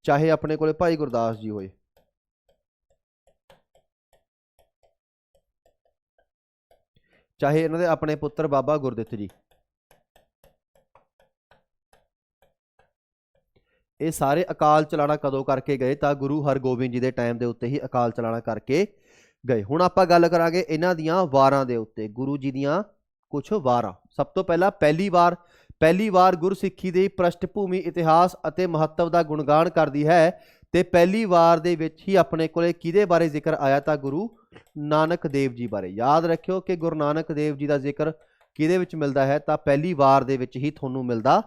ਚਾਹੇ ਆਪਣੇ ਕੋਲੇ ਭਾਈ ਗੁਰਦਾਸ ਜੀ ਹੋਏ। ਚਾਹੇ ਇਹਨਾਂ ਦੇ ਆਪਣੇ ਪੁੱਤਰ ਬਾਬਾ ਗੁਰਦਿੱਤ ਜੀ। ਇਹ ਸਾਰੇ ਅਕਾਲ ਚਲਾਣਾ ਕਦੋਂ ਕਰਕੇ ਗਏ ਤਾਂ ਗੁਰੂ ਹਰਗੋਬਿੰਦ ਜੀ ਦੇ ਟਾਈਮ ਦੇ ਉੱਤੇ ਹੀ ਅਕਾਲ ਚਲਾਣਾ ਕਰਕੇ ਗਏ। ਹੁਣ ਆਪਾਂ ਗੱਲ ਕਰਾਂਗੇ ਇਹਨਾਂ ਦੀਆਂ ਵਾਰਾਂ ਦੇ ਉੱਤੇ, ਗੁਰੂ ਜੀ ਦੀਆਂ ਕੁਝ ਵਾਰਾਂ। ਸਭ ਤੋਂ ਪਹਿਲਾਂ ਪਹਿਲੀ ਵਾਰ ਪਹਿਲੀ ਵਾਰ ਗੁਰਸਿੱਖੀ ਦੀ ਪ੍ਰਸ਼ਟ ਭੂਮੀ ਇਤਿਹਾਸ ਅਤੇ ਮਹੱਤਵ ਦਾ ਗੁਣਗਾਨ ਕਰਦੀ ਹੈ ਤੇ ਪਹਿਲੀ ਵਾਰ ਦੇ ਵਿੱਚ ਹੀ ਆਪਣੇ ਕੋਲੇ ਕਿਹਦੇ ਬਾਰੇ ਜ਼ਿਕਰ ਆਇਆ ਤਾਂ ਗੁਰੂ ਨਾਨਕ ਦੇਵ ਜੀ ਬਾਰੇ। ਯਾਦ ਰੱਖਿਓ ਕਿ ਗੁਰੂ ਨਾਨਕ ਦੇਵ ਜੀ ਦਾ ਜ਼ਿਕਰ ਕਿਹਦੇ ਵਿੱਚ ਮਿਲਦਾ ਹੈ ਤਾਂ ਪਹਿਲੀ ਵਾਰ ਦੇ ਵਿੱਚ ਹੀ ਤੁਹਾਨੂੰ ਮਿਲਦਾ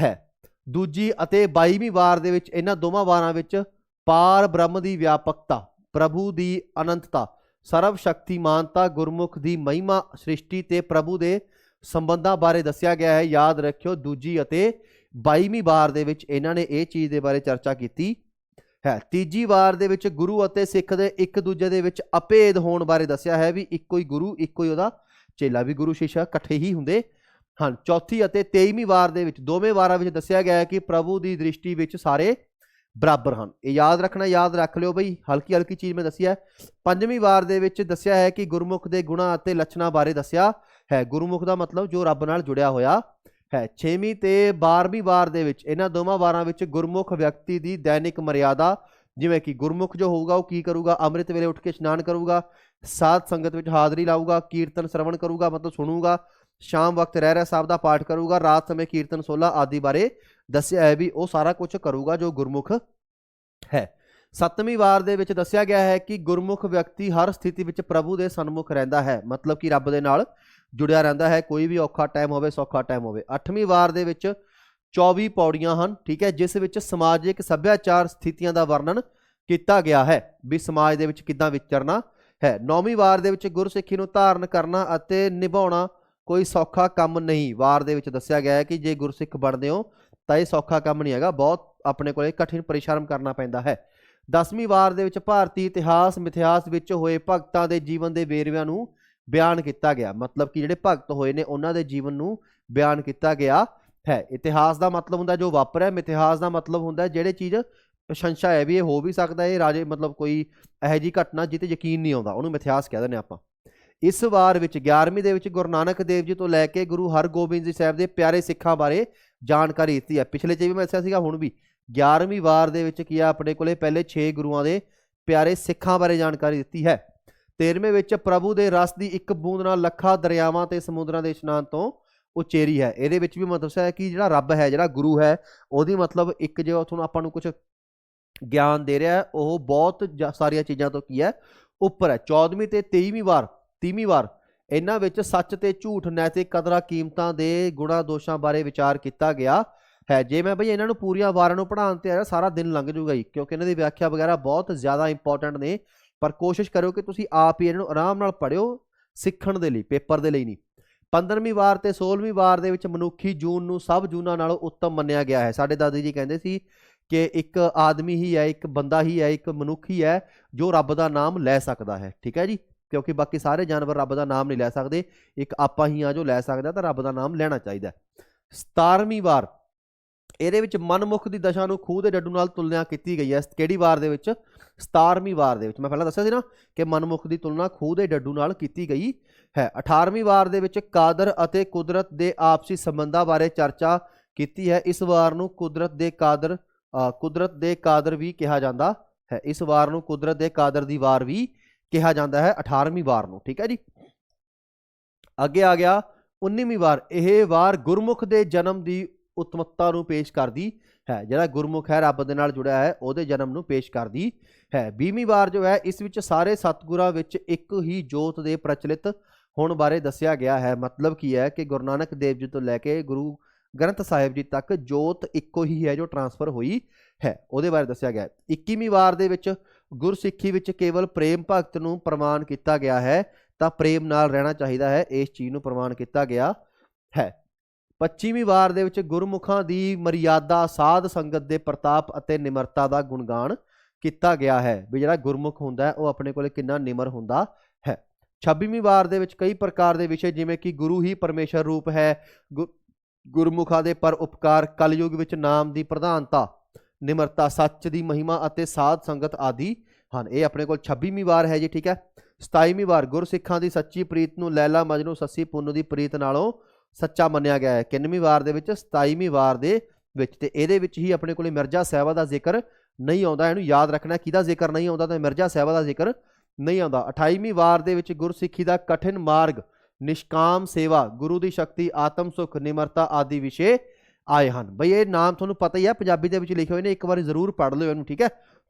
ਹੈ। ਦੂਜੀ ਅਤੇ 22ਵੀਂ ਵਾਰ ਦੇ ਵਿੱਚ ਇਹਨਾਂ ਦੋਵਾਂ ਵਾਰਾਂ ਵਿੱਚ ਪਾਰ ਬ੍ਰਹਮ ਦੀ ਵਿਆਪਕਤਾ, ਪ੍ਰਭੂ ਦੀ ਅਨੰਤਤਾ ਸਰਵ ਸ਼ਕਤੀਮਾਨਤਾ ਗੁਰਮੁਖ ਦੀ ਮਹਿਮਾ ਸ੍ਰਿਸ਼ਟੀ ਤੇ ਪ੍ਰਭੂ ਦੇ ਸੰਬੰਧਾਂ ਬਾਰੇ ਦੱਸਿਆ ਗਿਆ ਹੈ। ਯਾਦ ਰੱਖਿਓ, ਦੂਜੀ ਅਤੇ 22ਵੀਂ ਵਾਰ ਦੇ ਵਿੱਚ ਇਹਨਾਂ ਨੇ ਇਹ ਚੀਜ਼ ਦੇ ਬਾਰੇ ਚਰਚਾ ਕੀਤੀ ਹੈ। ਤੀਜੀ ਵਾਰ ਦੇ ਵਿੱਚ ਗੁਰੂ ਅਤੇ ਸਿੱਖ ਦੇ ਇੱਕ ਦੂਜੇ ਦੇ ਵਿੱਚ ਅਭੇਦ ਹੋਣ ਬਾਰੇ ਦੱਸਿਆ ਹੈ ਵੀ ਇੱਕੋ ਹੀ ਗੁਰੂ, ਇੱਕੋ ਹੀ ਉਹਦਾ ਚੇਲਾ ਵੀ ਗੁਰੂ ਸ਼ਿਸ਼ਾ ਇਕੱਠੇ ਹੀ ਹੁੰਦੇ ਹਨ। ਚੌਥੀ ਅਤੇ 23ਵੀਂ ਵਾਰ ਦੇ ਵਿੱਚ, ਦੋਵੇਂ ਵਾਰਾਂ ਵਿੱਚ ਦੱਸਿਆ ਗਿਆ ਹੈ ਕਿ ਪ੍ਰਭੂ ਦੀ ਦ੍ਰਿਸ਼ਟੀ ਵਿੱਚ ਸਾਰੇ ਬਰਾਬਰ ਹਨ। ਇਹ ਯਾਦ ਰੱਖਣਾ, ਯਾਦ ਰੱਖ ਲਿਓ ਬਈ। ਹਲਕੀ ਹਲਕੀ ਚੀਜ਼ ਮੈਂ ਦੱਸਿਆ ਪੰਜਵੀਂ ਵਾਰ ਦੇ ਵਿੱਚ ਦੱਸਿਆ ਹੈ ਕਿ ਗੁਰਮੁਖ ਦੇ ਗੁਣਾ ਅਤੇ ਲੱਛਣਾਂ ਬਾਰੇ ਦੱਸਿਆ ਹੈ। ਗੁਰਮੁਖ ਦਾ ਮਤਲਬ ਜੋ ਰੱਬ ਨਾਲ ਜੁੜਿਆ ਹੋਇਆ ਹੈ। 6ਵੀਂ ਤੇ 12ਵੀਂ ਵਾਰ ਦੇ ਵਿੱਚ, ਇਹਨਾਂ ਦੋਵਾਂ ਵਾਰਾਂ ਵਿੱਚ ਗੁਰਮੁਖ ਵਿਅਕਤੀ ਦੀ ਦੈਨਿਕ ਮਰਿਆਦਾ, ਜਿਵੇਂ ਕਿ ਗੁਰਮੁਖ ਜੋ ਹੋਊਗਾ, ਉਹ ਕੀ ਕਰੂਗਾ? ਅੰਮ੍ਰਿਤ ਵੇਲੇ ਉੱਠ ਕੇ ਇਸ਼ਨਾਨ ਕਰੂਗਾ, ਸਾਧ ਸੰਗਤ ਵਿੱਚ ਹਾਜ਼ਰੀ ਲਾਊਗਾ, ਕੀਰਤਨ, ਸ਼ਰਵਣ ਕਰੂਗਾ, ਮਤਲਬ ਸੁਣੂਗਾ। ਸ਼ਾਮ ਵਕਤ ਰਹਿ ਰਹਿ ਸਾਹਿਬ ਦਾ ਪਾਠ ਕਰੂਗਾ, ਰਾਤ ਸਮੇਂ ਕੀਰਤਨ ਸੋਲਾ ਆਦਿ ਬਾਰੇ ਦੱਸਿਆ ਹੈ ਵੀ ਉਹ ਸਾਰਾ ਕੁਝ ਕਰੂਗਾ ਜੋ ਗੁਰਮੁਖ ਹੈ। ਸੱਤਵੀਂ ਵਾਰ ਦੇ ਵਿੱਚ ਦੱਸਿਆ ਗਿਆ ਹੈ ਕਿ ਗੁਰਮੁਖ ਵਿਅਕਤੀ ਹਰ ਸਥਿਤੀ ਵਿੱਚ ਪ੍ਰਭੂ ਦੇ ਸਨਮੁਖ ਰਹਿੰਦਾ ਹੈ, ਮਤਲਬ ਕਿ ਰੱਬ ਦੇ ਨਾਲ ਜੁੜਿਆ ਰਹਿੰਦਾ ਹੈ, ਕੋਈ ਵੀ ਔਖਾ ਟਾਈਮ ਹੋਵੇ, ਸੌਖਾ ਟਾਈਮ ਹੋਵੇ। ਅੱਠਵੀਂ ਵਾਰ ਦੇ ਵਿੱਚ 24 ਪੌੜੀਆਂ ਹਨ, ਠੀਕ ਹੈ, ਜਿਸ ਵਿੱਚ ਸਮਾਜਿਕ ਸੱਭਿਆਚਾਰ ਸਥਿਤੀਆਂ ਦਾ ਵਰਣਨ ਕੀਤਾ ਗਿਆ ਹੈ ਵੀ ਸਮਾਜ ਦੇ ਵਿੱਚ ਕਿੱਦਾਂ ਵਿਚਰਨਾ ਹੈ। ਨੌਵੀਂ ਵਾਰ ਦੇ ਵਿੱਚ ਗੁਰਸਿੱਖੀ ਨੂੰ ਧਾਰਨ ਕਰਨਾ ਅਤੇ ਨਿਭਾਉਣਾ ਕੋਈ ਸੌਖਾ ਕੰਮ ਨਹੀਂ। ਵਾਰ ਦੇ ਵਿੱਚ ਦੱਸਿਆ ਗਿਆ ਹੈ ਕਿ ਜੇ ਗੁਰਸਿੱਖ ਬਣਦੇ ਹੋ, ਤਾਂ ਇਹ ਸੌਖਾ ਕੰਮ ਨਹੀਂ ਹੈਗਾ। ਬਹੁਤ ਆਪਣੇ ਕੋਲੇ ਕਠਿਨ ਪਰਿਸ਼ਰਮ ਕਰਨਾ ਪੈਂਦਾ ਹੈ। ਦਸਵੀਂ ਵਾਰ ਦੇ ਵਿੱਚ ਭਾਰਤੀ ਇਤਿਹਾਸ ਮਿਥਿਹਾਸ ਵਿੱਚ ਹੋਏ ਭਗਤਾਂ ਦੇ ਜੀਵਨ ਦੇ ਵੇਰਵਿਆਂ ਨੂੰ ਬਿਆਨ ਕੀਤਾ ਗਿਆ। ਮਤਲਬ ਕਿ ਜਿਹੜੇ ਭਗਤ ਹੋਏ ਨੇ, ਉਹਨਾਂ ਦੇ ਜੀਵਨ ਨੂੰ ਬਿਆਨ ਕੀਤਾ ਗਿਆ ਹੈ। ਇਤਿਹਾਸ ਦਾ ਮਤਲਬ ਹੁੰਦਾ ਜੋ ਵਾਪਰਿਆ, ਮਿਥਿਹਾਸ ਦਾ ਮਤਲਬ ਹੁੰਦਾ ਜਿਹੜੇ ਚੀਜ਼ ਪ੍ਰਸ਼ੰਸਾ ਹੈ ਵੀ ਇਹ ਹੋ ਵੀ ਸਕਦਾ ਇਹ ਰਾਜੇ ਮਤਲਬ ਕੋਈ ਇਹੋ ਜੀ ਘਟਨਾ ਜਿੱਤੇ ਯਕੀਨ ਨਹੀਂ ਆਉਂਦਾ। ਉਹਨੂੰ ਮਿਥਿਹਾਸ ਕਹਿ ਦਿੰਦੇ ਆਪਾਂ। ਇਸ ਵਾਰ ਵਿੱਚ 11ਵੀਂ ਦੇ ਵਿੱਚ ਗੁਰੂ ਨਾਨਕ ਦੇਵ ਜੀ ਤੋਂ ਲੈ ਕੇ ਗੁਰੂ ਹਰਗੋਬਿੰਦ ਜੀ ਸਾਹਿਬ ਦੇ ਪਿਆਰੇ ਸਿੱਖਾਂ ਬਾਰੇ ਜਾਣਕਾਰੀ ਦਿੱਤੀ ਹੈ। ਪਿਛਲੇ ਚ ਵੀ ਮੈਂ ਦੱਸਿਆ ਸੀਗਾ, ਹੁਣ ਵੀ। 11ਵੀਂ ਵਾਰ ਦੇ ਵਿੱਚ ਕੀ ਆ, ਆਪਣੇ ਕੋਲੇ ਪਹਿਲੇ 6 ਗੁਰੂਆਂ ਦੇ ਪਿਆਰੇ ਸਿੱਖਾਂ ਬਾਰੇ ਜਾਣਕਾਰੀ ਦਿੱਤੀ ਹੈ। 13ਵੇਂ ਵਿੱਚ ਪ੍ਰਭੂ ਦੇ ਰਸ ਦੀ ਇੱਕ ਬੂੰਦ ਨਾਲ ਲੱਖਾਂ ਦਰਿਆਵਾਂ ਤੇ ਸਮੁੰਦਰਾਂ ਦੇ ਇਸ਼ਨਾਨ ਤੋਂ ਉਚੇਰੀ ਹੈ। ਇਹਦੇ ਵਿੱਚ ਵੀ ਮਤਲਬ ਹੈ ਕਿ ਜਿਹੜਾ ਰੱਬ ਹੈ, ਜਿਹੜਾ ਗੁਰੂ ਹੈ, ਉਹਦੀ ਮਤਲਬ ਇੱਕ ਜੋ ਤੁਹਾਨੂੰ ਆਪਾਂ ਨੂੰ ਕੁਝ ਗਿਆਨ ਦੇ ਰਿਹਾ ਉਹ ਬਹੁਤ ਸਾਰੀਆਂ ਚੀਜ਼ਾਂ ਤੋਂ ਕੀ ਹੈ, ਉੱਪਰ ਹੈ। 14ਵੀਂ ਤੇ 23ਵੀਂ ਵਾਰ 30ਵੀਂ ਵਾਰ ਇਹਨਾਂ ਵਿੱਚ ਸੱਚ ਤੇ ਝੂਠ ਨੈਤਿਕ ਕਦਰਾਂ ਕੀਮਤਾਂ ਦੇ ਗੁਣਾ ਦੋਸ਼ਾਂ ਬਾਰੇ ਵਿਚਾਰ ਕੀਤਾ ਗਿਆ ਹੈ। ਜੇ ਮੈਂ ਬਈ ਇਹਨਾਂ ਨੂੰ ਪੂਰੀਆਂ ਵਾਰਾਂ ਨੂੰ ਪੜ੍ਹਾਉਣ ਤੇ ਆਇਆ, ਸਾਰਾ ਦਿਨ ਲੰਘ ਜੂਗਾ ਹੀ ਕਿਉਂਕਿ ਇਹਨਾਂ ਦੀ ਵਿਆਖਿਆ ਵਗੈਰਾ ਬਹੁਤ ਜ਼ਿਆਦਾ ਇੰਪੋਰਟੈਂਟ ਨੇ। ਪਰ ਕੋਸ਼ਿਸ਼ ਕਰਿਓ ਕਿ ਤੁਸੀਂ ਆਪ ਹੀ ਇਹਨਾਂ ਨੂੰ ਆਰਾਮ ਨਾਲ ਪੜ੍ਹਿਓ ਸਿੱਖਣ ਦੇ ਲਈ, ਪੇਪਰ ਦੇ ਲਈ ਨਹੀਂ। 15ਵੀਂ ਵਾਰ ਤੇ 16ਵੀਂ ਵਾਰ ਦੇ ਵਿੱਚ ਮਨੁੱਖੀ ਜੂਨ ਨੂੰ ਸਭ ਜੂਨਾਂ ਨਾਲੋਂ ਉੱਤਮ ਮੰਨਿਆ ਗਿਆ ਹੈ। ਸਾਡੇ ਦਾਦੀ ਜੀ ਕਹਿੰਦੇ ਸੀ ਕਿ ਇੱਕ ਆਦਮੀ ਹੀ ਹੈ, ਇੱਕ ਬੰਦਾ ਹੀ ਹੈ, ਇੱਕ ਮਨੁੱਖ ਹੀ ਹੈ ਜੋ ਰੱਬ ਦਾ ਨਾਮ ਲੈ ਸਕਦਾ ਹੈ। ਠੀਕ ਹੈ ਜੀ? ਕਿਉਂਕਿ ਬਾਕੀ ਸਾਰੇ ਜਾਨਵਰ ਰੱਬ ਦਾ ਨਾਮ ਨਹੀਂ ਲੈ ਸਕਦੇ। ਇੱਕ ਆਪਾਂ ਹੀ ਆ ਜੋ ਲੈ ਸਕਦਾ ਤਾਂ ਰੱਬ ਦਾ ਨਾਮ ਲੈਣਾ ਚਾਹੀਦਾ ਹੈ। 17ਵੀਂ ਵਾਰ। ਇਹਦੇ ਵਿੱਚ ਮਨਮੁਖ ਦੀ ਦਸ਼ਾ ਨੂੰ ਖੂਹ ਦੇ ਡੱਡੂ ਨਾਲ ਤੁਲਨਾ ਕੀਤੀ ਗਈ ਹੈ। ਕਿਹੜੀ ਵਾਰ ਦੇ ਵਿੱਚ? 17ਵੀਂ ਵਾਰ ਦੇ ਵਿੱਚ। ਮੈਂ ਪਹਿਲਾਂ ਦੱਸਿਆ ਸੀ ਨਾ ਕਿ ਮਨਮੁਖ ਦੀ ਤੁਲਨਾ ਖੂਹ ਦੇ ਡੱਡੂ ਨਾਲ ਕੀਤੀ ਗਈ ਹੈ। 18ਵੀਂ ਵਾਰ ਦੇ ਵਿੱਚ ਕਾਦਰ ਅਤੇ ਕੁਦਰਤ ਦੇ ਆਪਸੀ ਸੰਬੰਧਾਂ ਬਾਰੇ ਚਰਚਾ ਕੀਤੀ ਹੈ। ਇਸ ਵਾਰ ਨੂੰ ਕੁਦਰਤ ਦੇ ਕਾਦਰ ਕੁਦਰਤ ਦੇ ਕਾਦਰ ਵੀ ਕਿਹਾ ਜਾਂਦਾ ਹੈ। ਇਸ ਵਾਰ ਨੂੰ ਕੁਦਰਤ ਦੇ ਕਾਦਰ ਦੀ ਵਾਰ ਵੀ ਕਿਹਾ ਜਾਂਦਾ ਹੈ 18ਵੀਂ ਵਾਰ ਨੂੰ, ਠੀਕ ਹੈ ਜੀ? ਅੱਗੇ ਆ ਗਿਆ 19ਵੀਂ ਵਾਰ, ਇਹ ਵਾਰ ਗੁਰਮੁਖ ਦੇ ਜਨਮ ਦੀ ਉਤਮਤਾ ਨੂੰ ਪੇਸ਼ ਕਰਦੀ ਹੈ। ਜਿਹੜਾ ਗੁਰਮੁਖ ਹੈ, ਰੱਬ ਦੇ ਨਾਲ ਜੁੜਿਆ ਹੈ, ਉਹਦੇ ਜਨਮ ਨੂੰ ਪੇਸ਼ ਕਰਦੀ ਹੈ। 20ਵੀਂ ਵਾਰ ਜੋ ਹੈ, ਇਸ ਵਿੱਚ ਸਾਰੇ ਸਤਿਗੁਰਾਂ ਵਿੱਚ ਇੱਕ ਹੀ ਜੋਤ ਦੇ ਪ੍ਰਚਲਿਤ ਹੋਣ ਬਾਰੇ ਦੱਸਿਆ ਗਿਆ ਹੈ। ਮਤਲਬ ਕੀ ਹੈ ਕਿ ਗੁਰੂ ਨਾਨਕ ਦੇਵ ਜੀ ਤੋਂ ਲੈ ਕੇ ਗੁਰੂ ਗ੍ਰੰਥ ਸਾਹਿਬ ਜੀ ਤੱਕ ਜੋਤ ਇੱਕੋ ਹੀ ਹੈ ਜੋ ਟਰਾਂਸਫਰ ਹੋਈ ਹੈ। ਉਹਦੇ ਬਾਰੇ ਦੱਸਿਆ ਗਿਆ ਹੈ। 21ਵੀਂ ਵਾਰ ਦੇ ਵਿੱਚ ਗੁਰਸਿੱਖੀ ਵਿੱਚ ਕੇਵਲ ਪ੍ਰੇਮ ਭਗਤ ਨੂੰ ਪ੍ਰਮਾਣ ਕੀਤਾ ਗਿਆ ਹੈ, ਤਾਂ ਪ੍ਰੇਮ ਨਾਲ ਰਹਿਣਾ ਚਾਹੀਦਾ ਹੈ, ਇਸ ਚੀਜ਼ ਨੂੰ ਪ੍ਰਮਾਣ ਕੀਤਾ ਗਿਆ ਹੈ। 25ਵੀਂ ਵਾਰ ਦੇ ਵਿੱਚ ਗੁਰਮੁਖਾਂ ਦੀ ਮਰਿਆਦਾ ਸਾਧ ਸੰਗਤ ਦੇ ਪ੍ਰਤਾਪ ਅਤੇ ਨਿਮਰਤਾ ਦਾ ਗੁਣਗਾਨ ਕੀਤਾ ਗਿਆ ਹੈ। ਵੀ ਜਿਹੜਾ ਗੁਰਮੁਖ ਹੁੰਦਾ ਉਹ ਆਪਣੇ ਕੋਲੇ ਕਿੰਨਾ ਨਿਮਰ ਹੁੰਦਾ ਹੈ। 26ਵੀਂ ਵਾਰ ਦੇ ਵਿੱਚ ਕਈ ਪ੍ਰਕਾਰ ਦੇ ਵਿਸ਼ੇ, ਜਿਵੇਂ ਕਿ ਗੁਰੂ ਹੀ ਪਰਮੇਸ਼ਰ ਰੂਪ ਹੈ, ਗੁ- ਗੁਰਮੁਖਾਂ ਦੇ ਪਰ ਉਪਕਾਰ, ਕਲਯੁਗ ਵਿੱਚ ਨਾਮ ਦੀ ਪ੍ਰਧਾਨਤਾ ਨਿਮਰਤਾ, ਸੱਚ ਦੀ ਮਹਿਮਾ ਅਤੇ ਸਾਧ ਸੰਗਤ ਆਦਿ ਹਨ। ਇਹ ਆਪਣੇ ਕੋਲ 26ਵੀਂ ਵਾਰ ਹੈ ਜੀ, ਠੀਕ ਹੈ? 27ਵੀਂ ਵਾਰ ਗੁਰਸਿੱਖਾਂ ਦੀ ਸੱਚੀ ਪ੍ਰੀਤ ਨੂੰ ਲੈਲਾ ਮਜਨੂ ਸੱਸੀ ਪੁੰਨੂ ਦੀ ਪ੍ਰੀਤ ਨਾਲੋਂ ਸੱਚਾ ਮੰਨਿਆ ਗਿਆ ਹੈ। ਕਿੰਨਵੀਂ ਵਾਰ ਦੇ ਵਿੱਚ 27ਵੀਂ ਵਾਰ ਦੇ ਵਿੱਚ ਤੇ ਇਹਦੇ ਵਿੱਚ ਹੀ ਆਪਣੇ ਕੋਲੇ ਮਿਰਜ਼ਾ ਸਾਹਿਬਾ ਦਾ ਜ਼ਿਕਰ ਨਹੀਂ ਆਉਂਦਾ। ਇਹਨੂੰ ਯਾਦ ਰੱਖਣਾ ਕਿਹਦਾ ਜ਼ਿਕਰ ਨਹੀਂ ਆਉਂਦਾ? ਤਾਂ ਮਿਰਜ਼ਾ ਸਾਹਿਬਾ ਦਾ ਜ਼ਿਕਰ ਨਹੀਂ ਆਉਂਦਾ। 28ਵੀਂ ਵਾਰ ਦੇ ਵਿੱਚ ਗੁਰਸਿੱਖੀ ਦਾ ਕਠਿਨ ਮਾਰਗ, ਨਿਸ਼ਕਾਮ ਸੇਵਾ, ਗੁਰੂ ਦੀ ਸ਼ਕਤੀ, ਆਤਮ ਸੁਖ, ਨਿਮਰਤਾ ਆਦਿ ਵਿਸ਼ੇ ਆਏ ਹਨ। ਬਈ ਇਹ ਨਾਮ ਤੁਹਾਨੂੰ ਪਤਾ ਹੀ ਹੈ, ਪੰਜਾਬੀ ਦੇ ਵਿੱਚ ਲਿਖੇ ਹੋਏ ਨੇ, ਇੱਕ ਵਾਰੀ ਜ਼ਰੂਰ ਪੜ੍ਹ ਲਿਓ ਇਹਨੂੰ, ਠੀਕ ਹੈ?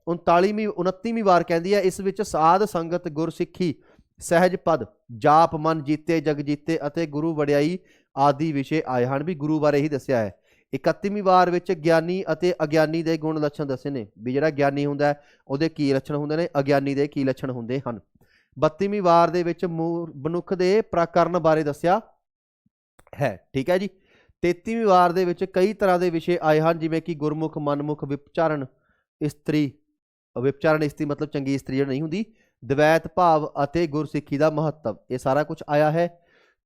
39ਵੀਂ 29ਵੀਂ ਵਾਰ ਕਹਿੰਦੀ ਹੈ, ਇਸ ਵਿੱਚ ਸਾਧ ਸੰਗਤ ਗੁਰਸਿੱਖੀ, ਸਹਿਜ ਪਦ, ਜਾਪ ਮਨ ਜੀਤੇ, ਜਗ ਜੀਤੇ ਅਤੇ ਗੁਰੂ ਵਡਿਆਈ ਆਦਿ ਵਿਸ਼ੇ ਆਏ ਹਨ। ਵੀ ਗੁਰੂ ਬਾਰੇ ਹੀ ਦੱਸਿਆ ਹੈ। 31ਵੀਂ ਵਾਰ ਵਿੱਚ ਗਿਆਨੀ ਅਤੇ ਅਗਿਆਨੀ ਦੇ ਗੁਣ ਲੱਛਣ ਦੱਸੇ ਨੇ। ਵੀ ਜਿਹੜਾ ਗਿਆਨੀ ਹੁੰਦਾ ਉਹਦੇ ਕੀ ਲੱਛਣ ਹੁੰਦੇ ਨੇ? ਅਗਿਆਨੀ ਦੇ ਕੀ ਲੱਛਣ ਹੁੰਦੇ ਹਨ? 32ਵੀਂ ਵਾਰ ਦੇ ਵਿੱਚ ਮੂ- ਮਨੁੱਖ ਦੇ ਪ੍ਰਕਰਨ ਬਾਰੇ ਦੱਸਿਆ ਹੈ, ਠੀਕ ਹੈ ਜੀ? 33ਵੀਂ ਵਾਰ ਦੇ ਵਿੱਚ ਕਈ ਤਰ੍ਹਾਂ ਦੇ ਵਿਸ਼ੇ ਆਏ ਹਨ, ਜਿਵੇਂ ਕਿ ਗੁਰਮੁਖ, ਮਨਮੁਖ, ਵਿਪਚਾਰਨ, ਇਸਤਰੀ। ਵਿਪਚਾਰਨ, ਇਸਤਰੀ ਮਤਲਬ ਚੰਗੀ ਇਸਤਰੀ ਜਿਹੜੀ ਨਹੀਂ ਹੁੰਦੀ। ਦਵੈਤ, ਭਾਵ ਅਤੇ ਗੁਰਸਿੱਖੀ ਦਾ ਮਹੱਤਵ, ਇਹ ਸਾਰਾ ਕੁਝ ਆਇਆ ਹੈ।